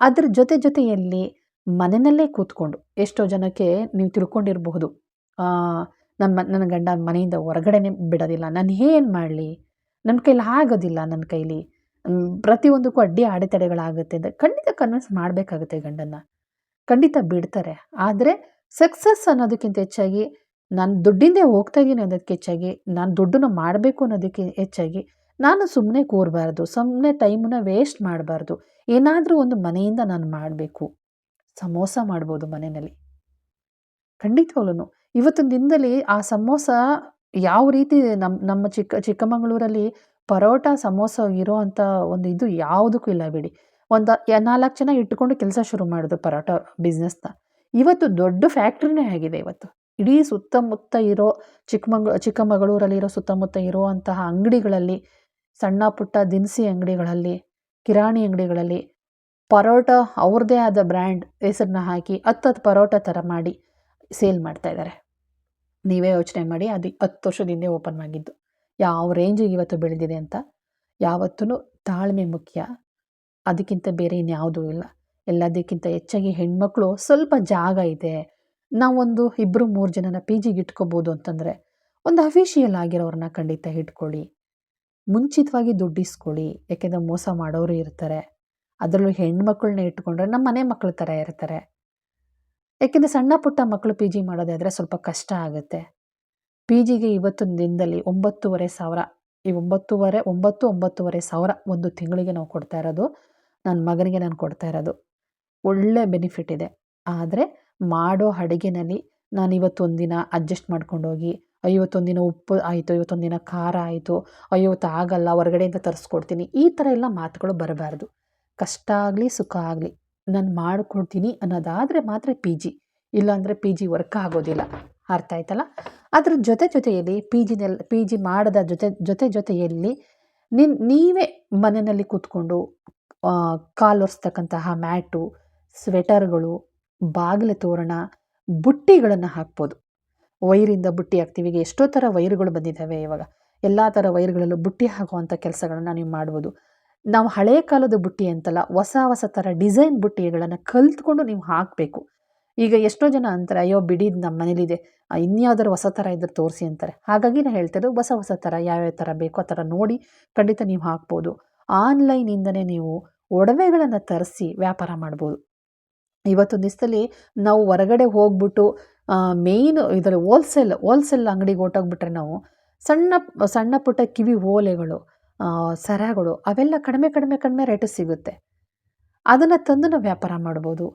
ಅದ್ರ ಜೊತೆ ಜೊತೆಯಲ್ಲಿ ಮನೆಯಲ್ಲೇ ಕೂತ್ಕೊಂಡು ಎಷ್ಟೋ ಜನಕ್ಕೆ ನೀವು ತಿಳ್ಕೊಂಡಿರಬಹುದು. ನಮ್ಮ, ನನ್ನ ಗಂಡ ಮನೆಯಿಂದ ಹೊರಗಡೆನೆ ಬಿಡೋದಿಲ್ಲ. ನಾನು ಏನು ಮಾಡಲಿ? ನನ್ನ ಕೈಲಿ ಆಗೋದಿಲ್ಲ ನನ್ನ ಕೈಲಿ. ಪ್ರತಿಯೊಂದಕ್ಕೂ ಅಡ್ಡಿ ಅಡೆತಡೆಗಳಾಗುತ್ತೆ ಅಂತ ಖಂಡಿತ ಕನ್ವಿನ್ಸ್ ಮಾಡಬೇಕಾಗುತ್ತೆ ಗಂಡನ್ನು. ಖಂಡಿತ ಬಿಡ್ತಾರೆ. ಆದರೆ ಸಕ್ಸಸ್ ಅನ್ನೋದಕ್ಕಿಂತ ಹೆಚ್ಚಾಗಿ ನಾನು ದುಡ್ಡಿಂದೇ ಹೋಗ್ತಾ ಇದ್ದೀನಿ ಅನ್ನೋದಕ್ಕೆ ಹೆಚ್ಚಾಗಿ, ನಾನು ದುಡ್ಡನ್ನು ಮಾಡಬೇಕು ಅನ್ನೋದಕ್ಕೆ ಹೆಚ್ಚಾಗಿ, ನಾನು ಸುಮ್ಮನೆ ಕೂರಬಾರ್ದು ಸುಮ್ಮನೆ ಟೈಮನ್ನ ವೇಸ್ಟ್ ಮಾಡಬಾರ್ದು. ಏನಾದರೂ ಒಂದು ಮನೆಯಿಂದ ನಾನು ಮಾಡಬೇಕು. ಸಮೋಸ ಮಾಡ್ಬೋದು ಮನೆಯಲ್ಲಿ. ಖಂಡಿತವಾಗ್ಲೂ ಇವತ್ತಿನ ದಿನದಲ್ಲಿ ಆ ಸಮೋಸ ಯಾವ ರೀತಿ ನಮ್ಮ ನಮ್ಮ ಚಿಕ್ಕ, ಚಿಕ್ಕಮಗಳೂರಲ್ಲಿ ಪರೋಟ, ಸಮೋಸ ಇರೋ ಅಂಥ ಒಂದು ಇದು ಯಾವುದಕ್ಕೂ ಇಲ್ಲ ಬಿಡಿ. ಒಂದು ನಾಲ್ಕು ಜನ ಇಟ್ಕೊಂಡು ಕೆಲಸ ಶುರು ಮಾಡಿದ್ರು ಪರೋಟ ಬಿಸ್ನೆಸ್ನ ಇವತ್ತು ದೊಡ್ಡ ಫ್ಯಾಕ್ಟ್ರಿನೇ ಆಗಿದೆ ಇವತ್ತು. ಇಡೀ ಸುತ್ತಮುತ್ತ ಇರೋ ಚಿಕ್ಕಮಂಗ್ ಚಿಕ್ಕಮಗಳೂರಲ್ಲಿರೋ ಸುತ್ತಮುತ್ತ ಇರುವಂತಹ ಅಂಗಡಿಗಳಲ್ಲಿ, ಸಣ್ಣ ಪುಟ್ಟ ದಿನಸಿ ಅಂಗಡಿಗಳಲ್ಲಿ, ಕಿರಾಣಿ ಅಂಗಡಿಗಳಲ್ಲಿ ಪರೋಟ ಅವ್ರದ್ದೇ ಆದ ಬ್ರ್ಯಾಂಡ್ ಹೆಸರನ್ನ ಹಾಕಿ ಹತ್ತತ್ತು ಪರೋಟ ಥರ ಮಾಡಿ ಸೇಲ್ ಮಾಡ್ತಾ ಇದ್ದಾರೆ. ನೀವೇ ಯೋಚನೆ ಮಾಡಿ, ಅದು ಹತ್ತು ವರ್ಷದ ಓಪನ್ ಆಗಿದ್ದು. ಯಾವ ರೇಂಜಿಗೆ ಇವತ್ತು ಬೆಳೆದಿದೆ ಅಂತ? ಯಾವತ್ತೂ ತಾಳ್ಮೆ ಮುಖ್ಯ. ಅದಕ್ಕಿಂತ ಬೇರೆ ಇನ್ಯಾವುದೂ ಇಲ್ಲ. ಎಲ್ಲದಕ್ಕಿಂತ ಹೆಚ್ಚಾಗಿ ಹೆಣ್ಮಕ್ಳು ಸ್ವಲ್ಪ ಜಾಗ ಇದೆ. ನಾವೊಂದು ಇಬ್ಬರು ಮೂರು ಜನನ ಪಿ ಜಿಗೆ ಇಟ್ಕೋಬೋದು ಅಂತಂದರೆ ಒಂದು ಅಫಿಷಿಯಲ್ ಆಗಿರೋರನ್ನ ಖಂಡಿತ ಇಟ್ಕೊಳ್ಳಿ. ಮುಂಚಿತವಾಗಿ ದುಡ್ಡಿಸ್ಕೊಳ್ಳಿ. ಯಾಕೆಂದರೆ ಮೋಸ ಮಾಡೋರು ಇರ್ತಾರೆ. ಅದರಲ್ಲೂ ಹೆಣ್ಮಕ್ಳನ್ನ ಇಟ್ಕೊಂಡ್ರೆ ನಮ್ಮ ಮನೆ ಮಕ್ಕಳ ಥರ ಇರ್ತಾರೆ. ಯಾಕೆಂದರೆ ಸಣ್ಣ ಪುಟ್ಟ ಮಕ್ಕಳು ಪಿ ಜಿ ಮಾಡೋದಾದರೆ ಸ್ವಲ್ಪ ಕಷ್ಟ ಆಗುತ್ತೆ. ಪಿ ಜಿಗೆ ಇವತ್ತಿನ ದಿನದಲ್ಲಿ ಒಂಬತ್ತುವರೆ ಸಾವಿರ, ಈ ಒಂಬತ್ತುವರೆ, ಒಂಬತ್ತು, ಒಂಬತ್ತುವರೆ ಸಾವಿರ ಒಂದು ತಿಂಗಳಿಗೆ ನಾವು ಕೊಡ್ತಾ ಇರೋದು. ನನ್ನ ಮಗನಿಗೆ ನಾನು ಕೊಡ್ತಾ ಇರೋದು. ಒಳ್ಳೆ ಬೆನಿಫಿಟ್ ಇದೆ. ಆದರೆ ಮಾಡೋ ಅಡುಗೆನಲ್ಲಿ ನಾನು ಇವತ್ತೊಂದು ದಿನ ಅಡ್ಜಸ್ಟ್ ಮಾಡ್ಕೊಂಡೋಗಿ ಐವತ್ತೊಂದು ದಿನ ಉಪ್ಪು ಆಯಿತು ಇವತ್ತೊಂದು ದಿನ ಖಾರ ಆಯಿತು, ಐವತ್ತು ಆಗಲ್ಲ, ಹೊರಗಡೆಯಿಂದ ತರಿಸ್ಕೊಡ್ತೀನಿ, ಈ ಥರ ಎಲ್ಲ ಮಾತುಗಳು ಬರಬಾರ್ದು. ಕಷ್ಟ ಆಗಲಿ, ಸುಖ ಆಗಲಿ, ನಾನು ಮಾಡಿಕೊಡ್ತೀನಿ ಅನ್ನೋದಾದರೆ ಮಾತ್ರ ಪಿ ಜಿ ಇಲ್ಲಾಂದರೆ ಪಿ ಜಿ ವರ್ಕ್ ಆಗೋದಿಲ್ಲ. ಅರ್ಥ ಆಯ್ತಲ್ಲ? ಅದ್ರ ಜೊತೆ ಜೊತೆಯಲ್ಲಿ ಪಿ ಜಿನಲ್ಲಿ ಪಿ ಜಿ ಮಾಡದ ಜೊತೆ ಜೊತೆ ಜೊತೆಯಲ್ಲಿ ನಿನ್, ನೀವೇ ಮನೆಯಲ್ಲಿ ಕೂತ್ಕೊಂಡು ಕಾಲು ಒರೆಸ್ತಕ್ಕಂತಹ ಮ್ಯಾಟು ಸ್ವೆಟರ್ಗಳು ಬಾಗಿಲು ತೋರಣ, ಬುಟ್ಟಿಗಳನ್ನು ಹಾಕ್ಬೋದು. ವೈರಿಂದ ಬುಟ್ಟಿ ಹಾಕ್ತೀವಿ. ಈಗ ಎಷ್ಟೋ ಥರ ವೈರುಗಳು ಬಂದಿದ್ದಾವೆ ಇವಾಗ. ಎಲ್ಲ ಥರ ವೈರ್ಗಳಲ್ಲೂ ಬುಟ್ಟಿ ಹಾಕುವಂಥ ಕೆಲಸಗಳನ್ನ ನೀವು ಮಾಡ್ಬೋದು. ನಾವು ಹಳೆಯ ಕಾಲದ ಬುಟ್ಟಿ ಅಂತಲ್ಲ, ಹೊಸ ಹೊಸ ಥರ ಡಿಸೈನ್ ಬುಟ್ಟಿಗಳನ್ನು ಕಲ್ತ್ಕೊಂಡು ನೀವು ಹಾಕಬೇಕು. ಈಗ ಎಷ್ಟೋ ಜನ ಅಂತಾರೆ, ಅಯ್ಯೋ, ಬಿಡಿ ನಮ್ಮ ಮನೇಲಿದೆ. ಇನ್ಯಾವುದಾದ್ರು ಹೊಸ ಥರ ಇದ್ರೆ ತೋರಿಸಿ ಅಂತಾರೆ. ಹಾಗಾಗಿ ನಾನು ಹೇಳ್ತಿರೋದು ಹೊಸ ಹೊಸ ಥರ ಯಾವ್ಯಾವ ಥರ ಬೇಕೋ ಆ ಥರ ನೋಡಿ ಖಂಡಿತ ನೀವು ಹಾಕ್ಬೋದು. ಆನ್ಲೈನಿಂದನೇ ನೀವು ಒಡವೆಗಳನ್ನು ತರಿಸಿ ವ್ಯಾಪಾರ ಮಾಡ್ಬೋದು. ಇವತ್ತು ದಿವಸದಲ್ಲಿ ನಾವು ಹೊರಗಡೆ ಹೋಗ್ಬಿಟ್ಟು ಮೇಯ್ನ್ ಇದರಲ್ಲಿ ಹೋಲ್ಸೇಲ್ ಹೋಲ್ಸೇಲ್ ಅಂಗಡಿಗೆ ಹೊಟ್ಟೋಗ್ಬಿಟ್ರೆ ನಾವು ಸಣ್ಣ ಸಣ್ಣ ಪುಟ್ಟ ಕಿವಿ ಓಲೆಗಳು ಸರಗಳು ಅವೆಲ್ಲ ಕಡಿಮೆ ಕಡಿಮೆ ಕಡಿಮೆ ರೇಟು ಸಿಗುತ್ತೆ. ಅದನ್ನು ತಂದು ನಾವು ವ್ಯಾಪಾರ ಮಾಡ್ಬೋದು.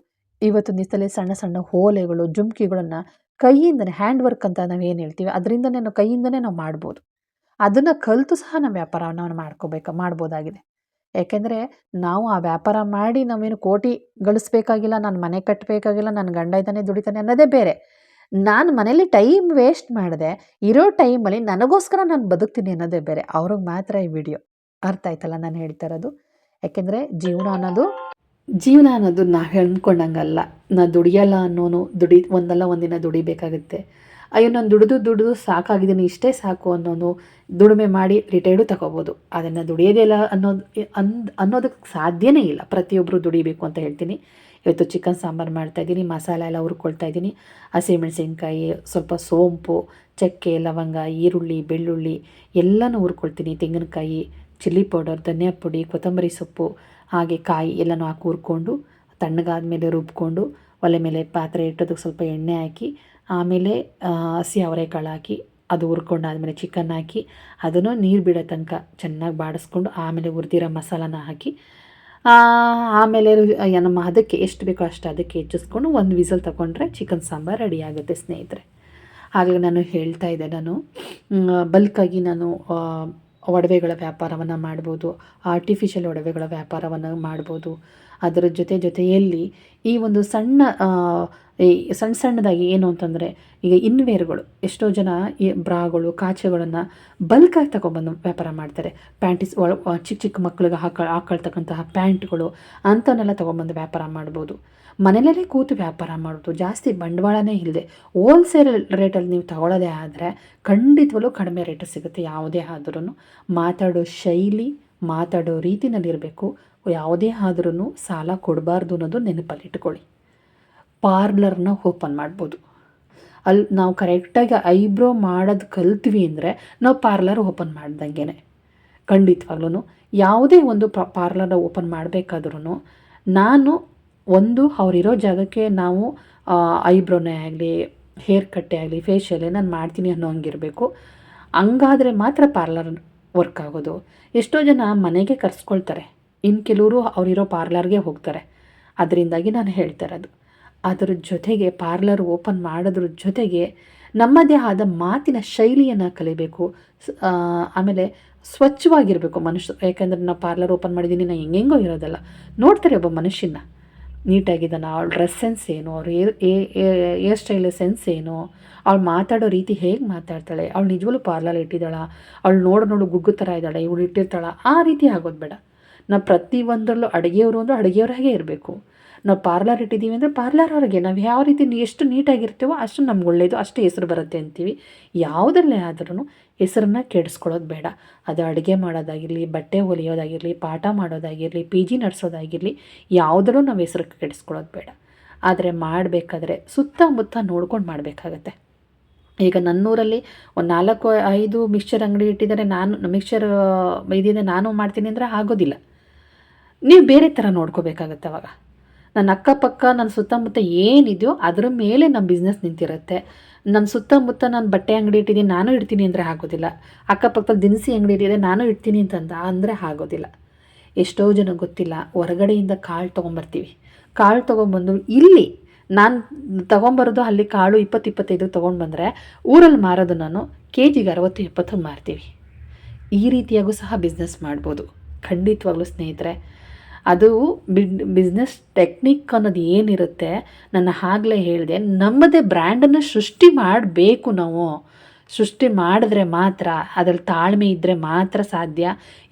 ಇವತ್ತು ದಿವಸದಲ್ಲಿ ಸಣ್ಣ ಸಣ್ಣ ಓಲೆಗಳು, ಜುಮ್ಕಿಗಳನ್ನು ಕೈಯಿಂದನೇ ಹ್ಯಾಂಡ್ ವರ್ಕ್ ಅಂತ ನಾವು ಏನು ಹೇಳ್ತೀವಿ, ಅದರಿಂದನೇ ನಾವು ಕೈಯಿಂದನೇ ನಾವು ಮಾಡ್ಬೋದು. ಅದನ್ನು ಕಲಿತು ಸಹ ನಾವು ವ್ಯಾಪಾರವನ್ನು ಮಾಡ್ಕೋಬೇಕು, ಮಾಡ್ಬೋದಾಗಿದೆ. ಯಾಕೆಂದರೆ ನಾವು ಆ ವ್ಯಾಪಾರ ಮಾಡಿ ನಾವೇನು ಕೋಟಿ ಗಳಿಸ್ಬೇಕಾಗಿಲ್ಲ, ನಾನು ಮನೆ ಕಟ್ಟಬೇಕಾಗಿಲ್ಲ ನನ್ನ ಗಂಡ ಇದ್ದಾನೆ, ದುಡಿತಾನೆ ಅನ್ನೋದೇ ಬೇರೆ. ನಾನು ಮನೇಲಿ ಟೈಮ್ ವೇಸ್ಟ್ ಮಾಡಿದೆ, ಇರೋ ಟೈಮಲ್ಲಿ ನನಗೋಸ್ಕರ ನಾನು ಬದುಕ್ತೀನಿ ಅನ್ನೋದೇ ಬೇರೆ. ಅವ್ರಿಗೆ ಮಾತ್ರ ಈ ವಿಡಿಯೋ ಅರ್ಥ ಆಯ್ತಲ್ಲ ನಾನು ಹೇಳ್ತಾ ಇರೋದು? ಯಾಕೆಂದರೆ ಜೀವನ ಅನ್ನೋದು ಜೀವನ ಅನ್ನೋದು ನಾವು ಹೇಳ್ಕೊಂಡಂಗಲ್ಲ. ನಾ ದುಡಿಯಲ್ಲ ಅನ್ನೋನು ದುಡಿ, ಒಂದಲ್ಲ ಒಂದಿನ ದುಡಿಬೇಕಾಗುತ್ತೆ. ಅಯ್ಯೋ, ನಾನು ದುಡಿದು ದುಡಿದು ಸಾಕಾಗಿದ್ದೀನಿ, ಇಷ್ಟೇ ಸಾಕು ಅನ್ನೋನು ದುಡಿಮೆ ಮಾಡಿ ರಿಟೈರ್ಡು ತಗೋಬೋದು. ಅದನ್ನು ದುಡಿಯೋದೇ ಇಲ್ಲ ಅನ್ನೋದು, ಅಂದ್ ಅನ್ನೋದಕ್ಕೆ ಸಾಧ್ಯನೇ ಇಲ್ಲ. ಪ್ರತಿಯೊಬ್ಬರು ದುಡಿಬೇಕು ಅಂತ ಹೇಳ್ತೀನಿ. ಇವತ್ತು ಚಿಕನ್ ಸಾಂಬಾರು ಮಾಡ್ತಾಯಿದ್ದೀನಿ ಮಸಾಲೆ ಎಲ್ಲ ಹುರ್ಕೊಳ್ತಾ ಇದ್ದೀನಿ. ಹಸಿಮೆಣಸಿನ್ಕಾಯಿ ಸ್ವಲ್ಪ ಸೋಂಪು, ಚಕ್ಕೆ, ಲವಂಗ, ಈರುಳ್ಳಿ, ಬೆಳ್ಳುಳ್ಳಿ ಎಲ್ಲನೂ ಹುರ್ಕೊಳ್ತೀನಿ. ತೆಂಗಿನಕಾಯಿ ಚಿಲ್ಲಿ ಪೌಡರ್ ಧನಿಯಾ ಪುಡಿ, ಕೊತ್ತಂಬರಿ ಸೊಪ್ಪು, ಹಾಗೆ ಕಾಯಿ ಎಲ್ಲನೂ ಹಾಕಿ ಹುರ್ಕೊಂಡು ತಣ್ಣಗಾದ ಮೇಲೆ ರುಬ್ಕೊಂಡು, ಒಲೆ ಮೇಲೆ ಪಾತ್ರೆ ಇಟ್ಟೋದಕ್ಕೆ ಸ್ವಲ್ಪ ಎಣ್ಣೆ ಹಾಕಿ ಆಮೇಲೆ ಹಸಿ ಅವರೆಕಾಳು ಹಾಕಿ ಅದು ಹುರ್ಕೊಂಡಾದ್ಮೇಲೆ ಚಿಕನ್ ಹಾಕಿ, ಅದನ್ನು ನೀರು ಬಿಡೋ ತನಕ ಚೆನ್ನಾಗಿ ಬಾಡಿಸ್ಕೊಂಡು ಆಮೇಲೆ ಹುರಿದಿರೋ ಮಸಾಲಾನ ಹಾಕಿ ಆಮೇಲೆ ನಮ್ಮ ಅದಕ್ಕೆ ಎಷ್ಟು ಬೇಕೋ ಅಷ್ಟು ಅದಕ್ಕೆ ಹೆಚ್ಚಿಸ್ಕೊಂಡು ಒಂದು ವಿಸಲ್ ತಗೊಂಡ್ರೆ ಚಿಕನ್ ಸಾಂಬಾರು ರೆಡಿ ಆಗುತ್ತೆ ಸ್ನೇಹಿತರೆ. ಹಾಗಾಗಿ ನಾನು ಹೇಳ್ತಾ ಇದ್ದೆ, ನಾನು ಬಲ್ಕಾಗಿ ನಾನು ಒಡವೆಗಳ ವ್ಯಾಪಾರವನ್ನು ಮಾಡ್ಬೋದು ಆರ್ಟಿಫಿಷಿಯಲ್ ಒಡವೆಗಳ ವ್ಯಾಪಾರವನ್ನು ಮಾಡ್ಬೋದು ಅದರ ಜೊತೆ ಜೊತೆಯಲ್ಲಿ ಈ ಒಂದು ಸಣ್ಣ ಈ ಸಣ್ಣ ಸಣ್ಣದಾಗಿ ಏನು ಅಂತಂದರೆ ಈಗ ಇನ್ವೇರ್ಗಳು, ಎಷ್ಟೋ ಜನ ಈ ಬ್ರಾಗಳು, ಕಾಚೆಗಳನ್ನು ಬಲ್ಕಾಗಿ ತಗೊಂಬಂದು ವ್ಯಾಪಾರ ಮಾಡ್ತಾರೆ. ಪ್ಯಾಂಟಿಸ್ ಒಳ ಚಿಕ್ಕ ಚಿಕ್ಕ ಮಕ್ಕಳಿಗೆ ಹಾಕ, ಹಾಕೊಳ್ತಕ್ಕಂತಹ ಪ್ಯಾಂಟ್ಗಳು ಅಂಥವನ್ನೆಲ್ಲ ತೊಗೊಂಬಂದು ವ್ಯಾಪಾರ ಮಾಡ್ಬೋದು. ಮನೆಯಲ್ಲೇ ಕೂತು ವ್ಯಾಪಾರ ಮಾಡೋದು ಜಾಸ್ತಿ ಬಂಡವಾಳನೇ ಇಲ್ಲದೆ ಹೋಲ್ಸೇಲ್ ರೇಟಲ್ಲಿ ನೀವು ತಗೊಳ್ಳೋದೇ ಆದರೆ ಖಂಡಿತವಲ್ಲೂ ಕಡಿಮೆ ರೇಟ್ ಸಿಗುತ್ತೆ ಯಾವುದೇ ಆದ್ರೂ ಮಾತಾಡೋ ಶೈಲಿ, ಮಾತಾಡೋ ರೀತಿನಲ್ಲಿರಬೇಕು. ಯಾವುದೇ ಆದ್ರೂ ಸಾಲ ಕೊಡಬಾರ್ದು ಅನ್ನೋದು ನೆನಪಲ್ಲಿಟ್ಕೊಳ್ಳಿ ಪಾರ್ಲರ್ನ ಓಪನ್ ಮಾಡ್ಬೋದು. ಅಲ್ಲಿ ನಾವು ಕರೆಕ್ಟಾಗಿ ಐಬ್ರೋ ಮಾಡೋದು ಕಲ್ತ್ವಿ ಅಂದರೆ ನಾವು ಪಾರ್ಲರ್ ಓಪನ್ ಮಾಡ್ದಂಗೆ ಖಂಡಿತವಾಗ್ಲೂ ಯಾವುದೇ ಒಂದು ಪಾರ್ಲರ್ನ ಓಪನ್ ಮಾಡಬೇಕಾದ್ರೂ ನಾನು ಒಂದು ಅವರಿರೋ ಜಾಗಕ್ಕೆ ನಾವು ಐಬ್ರೋನೇ ಆಗಲಿ, ಹೇರ್ ಕಟ್ಟೆ ಆಗಲಿ, ಫೇಶಿಯಲೇ ನಾನು ಮಾಡ್ತೀನಿ ಅನ್ನೋ ಹಂಗಿರಬೇಕು. ಹಂಗಾದರೆ ಮಾತ್ರ ಪಾರ್ಲರ್ ವರ್ಕ್ ಆಗೋದು. ಎಷ್ಟೋ ಜನ ಮನೆಗೆ ಕರ್ಸ್ಕೊಳ್ತಾರೆ. ಇನ್ನು ಕೆಲವರು ಅವರಿರೋ ಪಾರ್ಲರ್ಗೆ ಹೋಗ್ತಾರೆ. ಅದರಿಂದಾಗಿ ನಾನು ಹೇಳ್ತಾ ಇರೋದು. ಅದರ ಜೊತೆಗೆ ಪಾರ್ಲರ್ ಓಪನ್ ಮಾಡೋದ್ರ ಜೊತೆಗೆ ನಮ್ಮದೇ ಆದ ಮಾತಿನ ಶೈಲಿಯನ್ನು ಕಲಿಬೇಕು. ಆಮೇಲೆ ಸ್ವಚ್ಛವಾಗಿರಬೇಕು ಮನುಷ್ಯ, ಯಾಕೆಂದರೆ ನಾವು ಪಾರ್ಲರ್ ಓಪನ್ ಮಾಡಿದ್ದೀನಿ ನಾನು ಹೆಂಗೆಂಗೋ ಇರೋದಲ್ಲ. ನೋಡ್ತಾರೆ ಒಬ್ಬ ಮನುಷ್ಯನ ನೀಟಾಗಿದ್ದಾನೆ ಅವಳ ಡ್ರೆಸ್ ಸೆನ್ಸ್ ಏನು, ಅವ್ರ ಏರ್ ಸ್ಟೈಲ್ ಸೆನ್ಸ್ ಏನು, ಅವಳು ಮಾತಾಡೋ ರೀತಿ ಹೇಗೆ ಮಾತಾಡ್ತಾಳೆ, ಅವಳು ನಿಜವಲ್ಲೂ ಪಾರ್ಲರ್ ಇಟ್ಟಿದ್ದಾಳ, ಅವಳು ನೋಡು ನೋಡು ಗುಗ್ಗು ಥರ ಇದ್ದಾಳೆ, ಇವಳು ಇಟ್ಟಿರ್ತಾಳ, ಆ ರೀತಿ ಆಗೋದು ಬೇಡ. ನಾವು ಪ್ರತಿಯೊಂದರಲ್ಲೂ ಅಡುಗೆಯವರು ಅಂದರೆ ಅಡುಗೆಯವ್ರಾಗೆ ಇರಬೇಕು. ನಾವು ಪಾರ್ಲರ್ ಇಟ್ಟಿದ್ದೀವಿ ಅಂದರೆ ಪಾರ್ಲರ್ ಅವ್ರಿಗೆ ನಾವು ಯಾವ ರೀತಿ ಎಷ್ಟು ನೀಟಾಗಿರ್ತೀವೋ ಅಷ್ಟು ನಮ್ಗೆ ಒಳ್ಳೆಯದು ಅಷ್ಟು ಹೆಸರು ಬರುತ್ತೆ ಅಂತೀವಿ. ಯಾವುದರಲ್ಲೇ ಆದ್ರೂ ಹೆಸರನ್ನ ಕೆಡಿಸ್ಕೊಳ್ಳೋದು ಬೇಡ. ಅದು ಅಡುಗೆ ಮಾಡೋದಾಗಿರಲಿ, ಬಟ್ಟೆ ಹೊಲಿಯೋದಾಗಿರಲಿ, ಪಾಠ ಮಾಡೋದಾಗಿರಲಿ ಪಿ ಜಿ ನಡೆಸೋದಾಗಿರಲಿ ಯಾವುದರಲ್ಲೂ ನಾವು ಹೆಸರು ಕೆಡಿಸ್ಕೊಳ್ಳೋದು ಬೇಡ. ಆದರೆ ಮಾಡಬೇಕಾದ್ರೆ ಸುತ್ತಮುತ್ತ ನೋಡ್ಕೊಂಡು ಮಾಡಬೇಕಾಗತ್ತೆ. ಈಗ ನನ್ನೂರಲ್ಲಿ ಒಂದು ನಾಲ್ಕು, ಐದು ಮಿಕ್ಸ್ಚರ್ ಅಂಗಡಿ ಇಟ್ಟಿದ್ದಾರೆ. ನಾನು ಮಿಕ್ಸ್ಚರ್ ಇದಿದೆ ನಾನು ಮಾಡ್ತೀನಿ ಅಂದರೆ ಆಗೋದಿಲ್ಲ. ನೀವು ಬೇರೆ ಥರ ನೋಡ್ಕೋಬೇಕಾಗತ್ತೆ ಅವಾಗ. ನನ್ನ ಅಕ್ಕಪಕ್ಕ, ನನ್ನ ಸುತ್ತಮುತ್ತ ಏನಿದೆಯೋ ಅದರ ಮೇಲೆ ನಮ್ಮ ಬಿಸ್ನೆಸ್ ನಿಂತಿರುತ್ತೆ. ನನ್ನ ಸುತ್ತಮುತ್ತ ನಾನು ಬಟ್ಟೆ ಅಂಗಡಿ ಇಟ್ಟಿದ್ದೀನಿ, ನಾನು ಇಡ್ತೀನಿ ಅಂದರೆ ಆಗೋದಿಲ್ಲ. ಅಕ್ಕಪಕ್ಕದಲ್ಲಿ ದಿನಸಿ ಅಂಗಡಿ ಇಟ್ಟಿದೆ ನಾನು ಇಡ್ತೀನಿ ಅಂತಂದ ಅಂದರೆ ಆಗೋದಿಲ್ಲ. ಎಷ್ಟೋ ಜನ ಗೊತ್ತಿಲ್ಲ, ಹೊರಗಡೆಯಿಂದ ಕಾಳು ತೊಗೊಂಬರ್ತೀವಿ. ಕಾಳು ತೊಗೊಂಬಂದು ಇಲ್ಲಿ ನಾನು ತೊಗೊಂಬರೋದು ಅಲ್ಲಿ ಕಾಳು ಇಪ್ಪತ್ತು ಇಪ್ಪತ್ತೈದು ತೊಗೊಂಡು ಬಂದರೆ ಊರಲ್ಲಿ ಮಾರೋದು ನಾನು ಕೆ ಜಿಗೆ ಅರವತ್ತು, ಎಪ್ಪತ್ತು ಮಾರ್ತೀವಿ. ಈ ರೀತಿಯಾಗೂ ಸಹ ಬಿಸ್ನೆಸ್ ಮಾಡ್ಬೋದು. ಖಂಡಿತವಾಗ್ಲೂ ಸ್ನೇಹಿತರೆ ಅದು ಬಿಡ್ ಬಿಸ್ನೆಸ್ ಟೆಕ್ನಿಕ್ ಅನ್ನೋದು ಏನಿರುತ್ತೆ? ನಾನು ಆಗಲೇ ಹೇಳಿದೆ ನಮ್ಮದೇ ಬ್ರ್ಯಾಂಡನ್ನು ಸೃಷ್ಟಿ ಮಾಡಬೇಕು ನಾವು. ಸೃಷ್ಟಿ ಮಾಡಿದ್ರೆ ಮಾತ್ರ, ಅದ್ರಲ್ಲಿ ತಾಳ್ಮೆ ಇದ್ದರೆ ಮಾತ್ರ ಸಾಧ್ಯ.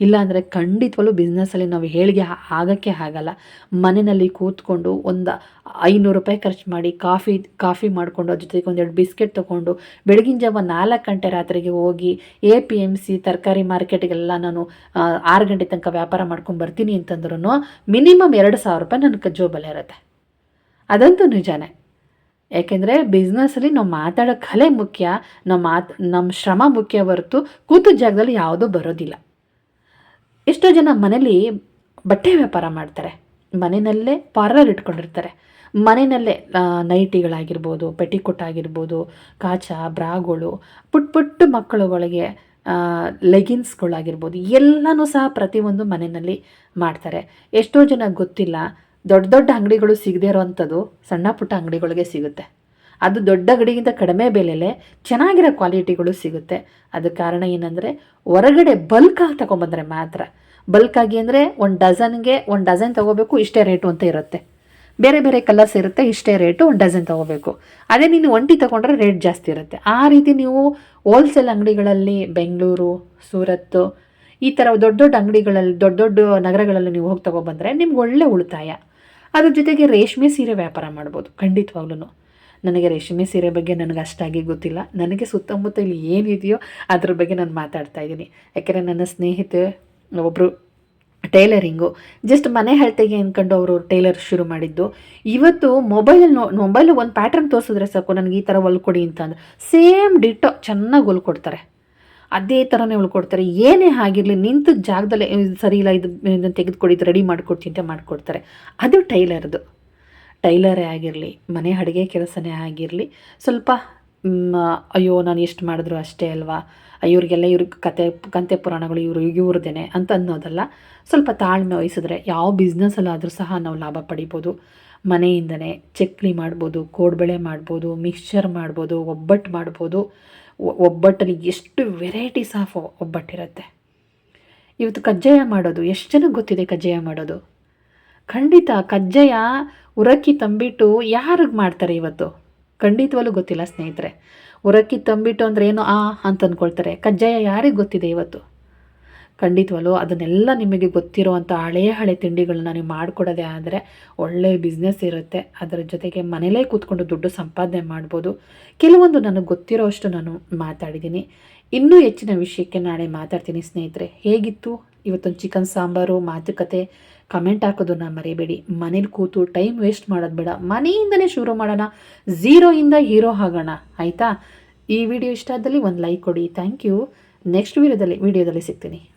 ಇಲ್ಲಾಂದರೆ ಖಂಡಿತವಲ್ಲೂ ಬಿಸ್ನೆಸ್ಸಲ್ಲಿ ನಾವು ಹೇಳಿಗೆ ಆಗೋಕ್ಕೆ ಆಗಲ್ಲ. ಮನೆಯಲ್ಲಿ ಕೂತ್ಕೊಂಡು ಒಂದು ಐನೂರು ರೂಪಾಯಿ ಖರ್ಚು ಮಾಡಿ ಕಾಫಿ ಕಾಫಿ ಮಾಡಿಕೊಂಡು ಅದ್ರ ಜೊತೆಗೆ ಒಂದೆರಡು ಬಿಸ್ಕೆಟ್ ತೊಗೊಂಡು ಬೆಳಗಿನ ಜಾವ ನಾಲ್ಕು ಗಂಟೆ ರಾತ್ರಿಗೆ ಹೋಗಿ ಎ ಪಿ ಎಂ ಸಿ ತರಕಾರಿ ಮಾರ್ಕೆಟ್ಗೆಲ್ಲ ನಾನು ಆರು ಗಂಟೆ ತನಕ ವ್ಯಾಪಾರ ಮಾಡ್ಕೊಂಡು ಬರ್ತೀನಿ ಅಂತಂದ್ರೂ ಮಿನಿಮಮ್ ಎರಡು ಸಾವಿರ ರೂಪಾಯಿ ನನ್ನ ಜೋಬಲ್ಲಿ ಇರುತ್ತೆ. ಅದಂತೂ ನಿಜಾನೇ. ಯಾಕೆಂದರೆ ಬಿಸ್ನೆಸ್ಸಲ್ಲಿ ನಾವು ಮಾತಾಡೋ ಕಲೆ ಮುಖ್ಯ ನಮ್ಮ ಮಾತು ನಮ್ಮ ಶ್ರಮ ಮುಖ್ಯ ಹೊರತು ಕೂತು ಜಾಗದಲ್ಲಿ ಯಾವುದೂ ಬರೋದಿಲ್ಲ. ಎಷ್ಟೋ ಜನ ಮನೇಲಿ ಬಟ್ಟೆ ವ್ಯಾಪಾರ ಮಾಡ್ತಾರೆ. ಮನೆಯಲ್ಲೇ ಪಾರ್ಲರ್ ಇಟ್ಕೊಂಡಿರ್ತಾರೆ. ಮನೆಯಲ್ಲೇ ನೈಟಿಗಳಾಗಿರ್ಬೋದು ಪೆಟಿಕೋಟ್ ಆಗಿರ್ಬೋದು ಕಾಚ, ಬ್ರಾಗಳು, ಪುಟ್ ಪುಟ್ಟ ಮಕ್ಕಳುಗಳಿಗೆ ಲೆಗಿನ್ಸ್ಗಳಾಗಿರ್ಬೋದು ಎಲ್ಲನೂ ಸಹ ಪ್ರತಿಯೊಂದು ಮನೆಯಲ್ಲಿ ಮಾಡ್ತಾರೆ. ಎಷ್ಟೋ ಜನ ಗೊತ್ತಿಲ್ಲ ದೊಡ್ಡ ದೊಡ್ಡ ಅಂಗಡಿಗಳು ಸಿಗದೇ ಇರೋವಂಥದ್ದು ಸಣ್ಣ ಪುಟ್ಟ ಅಂಗಡಿಗಳಿಗೆ ಸಿಗುತ್ತೆ. ಅದು ದೊಡ್ಡ ಅಂಗಡಿಗಿಂತ ಕಡಿಮೆ ಬೆಲೆಯಲ್ಲೇ ಚೆನ್ನಾಗಿರೋ ಕ್ವಾಲಿಟಿಗಳು ಸಿಗುತ್ತೆ. ಅದಕ್ಕೆ ಕಾರಣ ಏನಂದರೆ ಹೊರಗಡೆ ಬಲ್ಕಾಗಿ ತಗೊಂಬಂದರೆ ಮಾತ್ರ. ಬಲ್ಕಾಗಿ ಅಂದರೆ ಒಂದು ಡಜನ್ಗೆ ಒಂದು ಡಜನ್ ತೊಗೋಬೇಕು, ಇಷ್ಟೇ ರೇಟು ಅಂತ ಇರುತ್ತೆ. ಬೇರೆ ಬೇರೆ ಕಲರ್ಸ್ ಇರುತ್ತೆ, ಇಷ್ಟೇ ರೇಟು ಒಂದು ಡಜನ್ ತೊಗೋಬೇಕು. ಅದೇ ನೀನು ಒಂಟಿ ತೊಗೊಂಡ್ರೆ ರೇಟ್ ಜಾಸ್ತಿ ಇರುತ್ತೆ. ಆ ರೀತಿ ನೀವು ಹೋಲ್ಸೇಲ್ ಅಂಗಡಿಗಳಲ್ಲಿ ಬೆಂಗಳೂರು, ಸೂರತ್ತು ಈ ಥರ ದೊಡ್ಡ ದೊಡ್ಡ ಅಂಗಡಿಗಳಲ್ಲಿ, ದೊಡ್ಡ ದೊಡ್ಡ ನಗರಗಳಲ್ಲಿ ನೀವು ಹೋಗಿ ತೊಗೊಬಂದರೆ ನಿಮ್ಗೆ ಒಳ್ಳೆ ಉಳಿತಾಯ. ಅದ್ರ ಜೊತೆಗೆ ರೇಷ್ಮೆ ಸೀರೆ ವ್ಯಾಪಾರ ಮಾಡ್ಬೋದು ಖಂಡಿತವಾಗ್ಲೂ ನನಗೆ ರೇಷ್ಮೆ ಸೀರೆ ಬಗ್ಗೆ ನನಗೆ ಅಷ್ಟಾಗಿ ಗೊತ್ತಿಲ್ಲ. ನನಗೆ ಸುತ್ತಮುತ್ತ ಇಲ್ಲಿ ಏನಿದೆಯೋ ಅದ್ರ ಬಗ್ಗೆ ನಾನು ಮಾತಾಡ್ತಾ ಇದ್ದೀನಿ. ಯಾಕೆಂದರೆ ನನ್ನ ಸ್ನೇಹಿತೆ ಒಬ್ಬರು ಟೈಲರಿಂಗು, ಜಸ್ಟ್ ಮನೆ ಹಳ್ತೆಗೆ ಅಂದ್ಕೊಂಡು ಅವರು ಟೈಲರ್ ಶುರು ಮಾಡಿದ್ದು. ಇವತ್ತು ಮೊಬೈಲಲ್ಲಿ ನೋ, ಮೊಬೈಲ್ ಒಂದು ಪ್ಯಾಟ್ರನ್ ತೋರಿಸಿದ್ರೆ ಸಾಕು, ನನಗೆ ಈ ಥರ ಹೊಲ್ಕೊಡಿ ಅಂತ ಅಂದ್ರೆ. ಸೇಮ್ ಡಿಟ್ಟೋ, ಚೆನ್ನಾಗಿ ಹೊಲ್ಕೊಡ್ತಾರೆ. ಅದೇ ಥರನೇ ಉಳ್ಕೊಡ್ತಾರೆ ಏನೇ ಆಗಿರಲಿ ನಿಂತ ಜಾಗದಲ್ಲೇ ಸರಿ ಇಲ್ಲ, ಇದು, ಇದನ್ನು ತೆಗೆದುಕೊಡಿ ರೆಡಿ ಮಾಡಿಕೊಡ್ತೀನಿ ಅಂತ ಮಾಡಿಕೊಡ್ತಾರೆ. ಅದು ಟೈಲರ್ದು. ಟೈಲರೇ ಆಗಿರಲಿ, ಮನೆ ಅಡುಗೆ ಕೆಲಸನೇ ಆಗಿರಲಿ, ಸ್ವಲ್ಪ ಅಯ್ಯೋ, ನಾನು ಎಷ್ಟು ಮಾಡಿದ್ರು ಅಷ್ಟೇ ಅಲ್ವಾ? ಇವ್ರಿಗೆಲ್ಲ ಇವ್ರಿಗೆ ಕತೆ, ಕಂತೆ ಪುರಾಣಗಳು ಇವರು ಇವ್ರದ್ದೇನೆ ಅಂತ ಅನ್ನೋದಲ್ಲ. ಸ್ವಲ್ಪ ತಾಳ್ಮೆ ವಹಿಸಿದ್ರೆ ಯಾವ ಬಿಸ್ನೆಸ್ಸಲ್ಲಾದರೂ ಸಹ ನಾವು ಲಾಭ ಪಡಿಬೋದು. ಮನೆಯಿಂದನೇ ಚಕ್ಲಿ ಮಾಡ್ಬೋದು, ಕೋಡ್ಬಳೆ ಮಾಡ್ಬೋದು ಮಿಕ್ಸ್ಚರ್ ಮಾಡ್ಬೋದು, ಒಬ್ಬಟ್ಟು ಮಾಡ್ಬೋದು. ಒಬ್ಬಟ್ಟಲ್ಲಿ ಎಷ್ಟು ವೆರೈಟೀಸ್ ಆಫ್ ಒಬ್ಬಟ್ಟಿರುತ್ತೆ. ಇವತ್ತು ಕಜ್ಜಾಯ ಮಾಡೋದು, ಎಷ್ಟು ಜನಕ್ಕೆ ಗೊತ್ತಿದೆ ಕಜ್ಜಾಯ ಮಾಡೋದು? ಖಂಡಿತ ಕಜ್ಜಾಯ ಉರಕ್ಕಿ ತಂಬಿಟ್ಟು ಯಾರಿಗೆ ಮಾಡ್ತಾರೆ ಇವತ್ತು? ಖಂಡಿತವಾಗ್ಲೂ ಗೊತ್ತಿಲ್ಲ ಸ್ನೇಹಿತರೆ. ಉರಕ್ಕಿ ತಂಬಿಟ್ಟು ಅಂದರೆ ಏನು ಆ ಅಂತ ಅಂದ್ಕೊಳ್ತಾರೆ ಕಜ್ಜಾಯ ಯಾರಿಗೆ ಗೊತ್ತಿದೆ ಇವತ್ತು? ಖಂಡಿತವಲ್ಲೂ ಅದನ್ನೆಲ್ಲ ನಿಮಗೆ ಗೊತ್ತಿರುವಂಥ ಹಳೆಯ ಹಳೆ ತಿಂಡಿಗಳನ್ನ ನೀವು ಮಾಡಿಕೊಡೋದೇ ಆದರೆ ಒಳ್ಳೆಯ ಬಿಸ್ನೆಸ್ ಇರುತ್ತೆ. ಅದರ ಜೊತೆಗೆ ಮನೇಲೇ ಕೂತ್ಕೊಂಡು ದುಡ್ಡು ಸಂಪಾದನೆ ಮಾಡ್ಬೋದು. ಕೆಲವೊಂದು ನನಗೆ ಗೊತ್ತಿರೋಷ್ಟು ನಾನು ಮಾತಾಡಿದ್ದೀನಿ. ಇನ್ನೂ ಹೆಚ್ಚಿನ ವಿಷಯಕ್ಕೆ ನಾಳೆ ಮಾತಾಡ್ತೀನಿ ಸ್ನೇಹಿತರೆ. ಹೇಗಿತ್ತು? ಇವತ್ತೊಂದು ಚಿಕನ್ ಸಾಂಬಾರು, ಮಾತುಕತೆ. ಕಮೆಂಟ್ ಹಾಕೋದನ್ನ ಮರಿಬೇಡಿ. ಮನೇಲಿ ಕೂತು ಟೈಮ್ ವೇಸ್ಟ್ ಮಾಡೋದು ಬೇಡ. ಮನೆಯಿಂದಲೇ ಶುರು ಮಾಡೋಣ. ಝೀರೋಯಿಂದ ಹೀರೋ ಆಗೋಣ. ಆಯಿತಾ? ಈ ವಿಡಿಯೋ ಇಷ್ಟ ಆದಲ್ಲಿ ಒಂದು ಲೈಕ್ ಕೊಡಿ. ಥ್ಯಾಂಕ್ ಯು ನೆಕ್ಸ್ಟ್ ವಿಡಿಯೋದಲ್ಲಿ ವಿಡಿಯೋದಲ್ಲಿ ಸಿಗ್ತೀನಿ.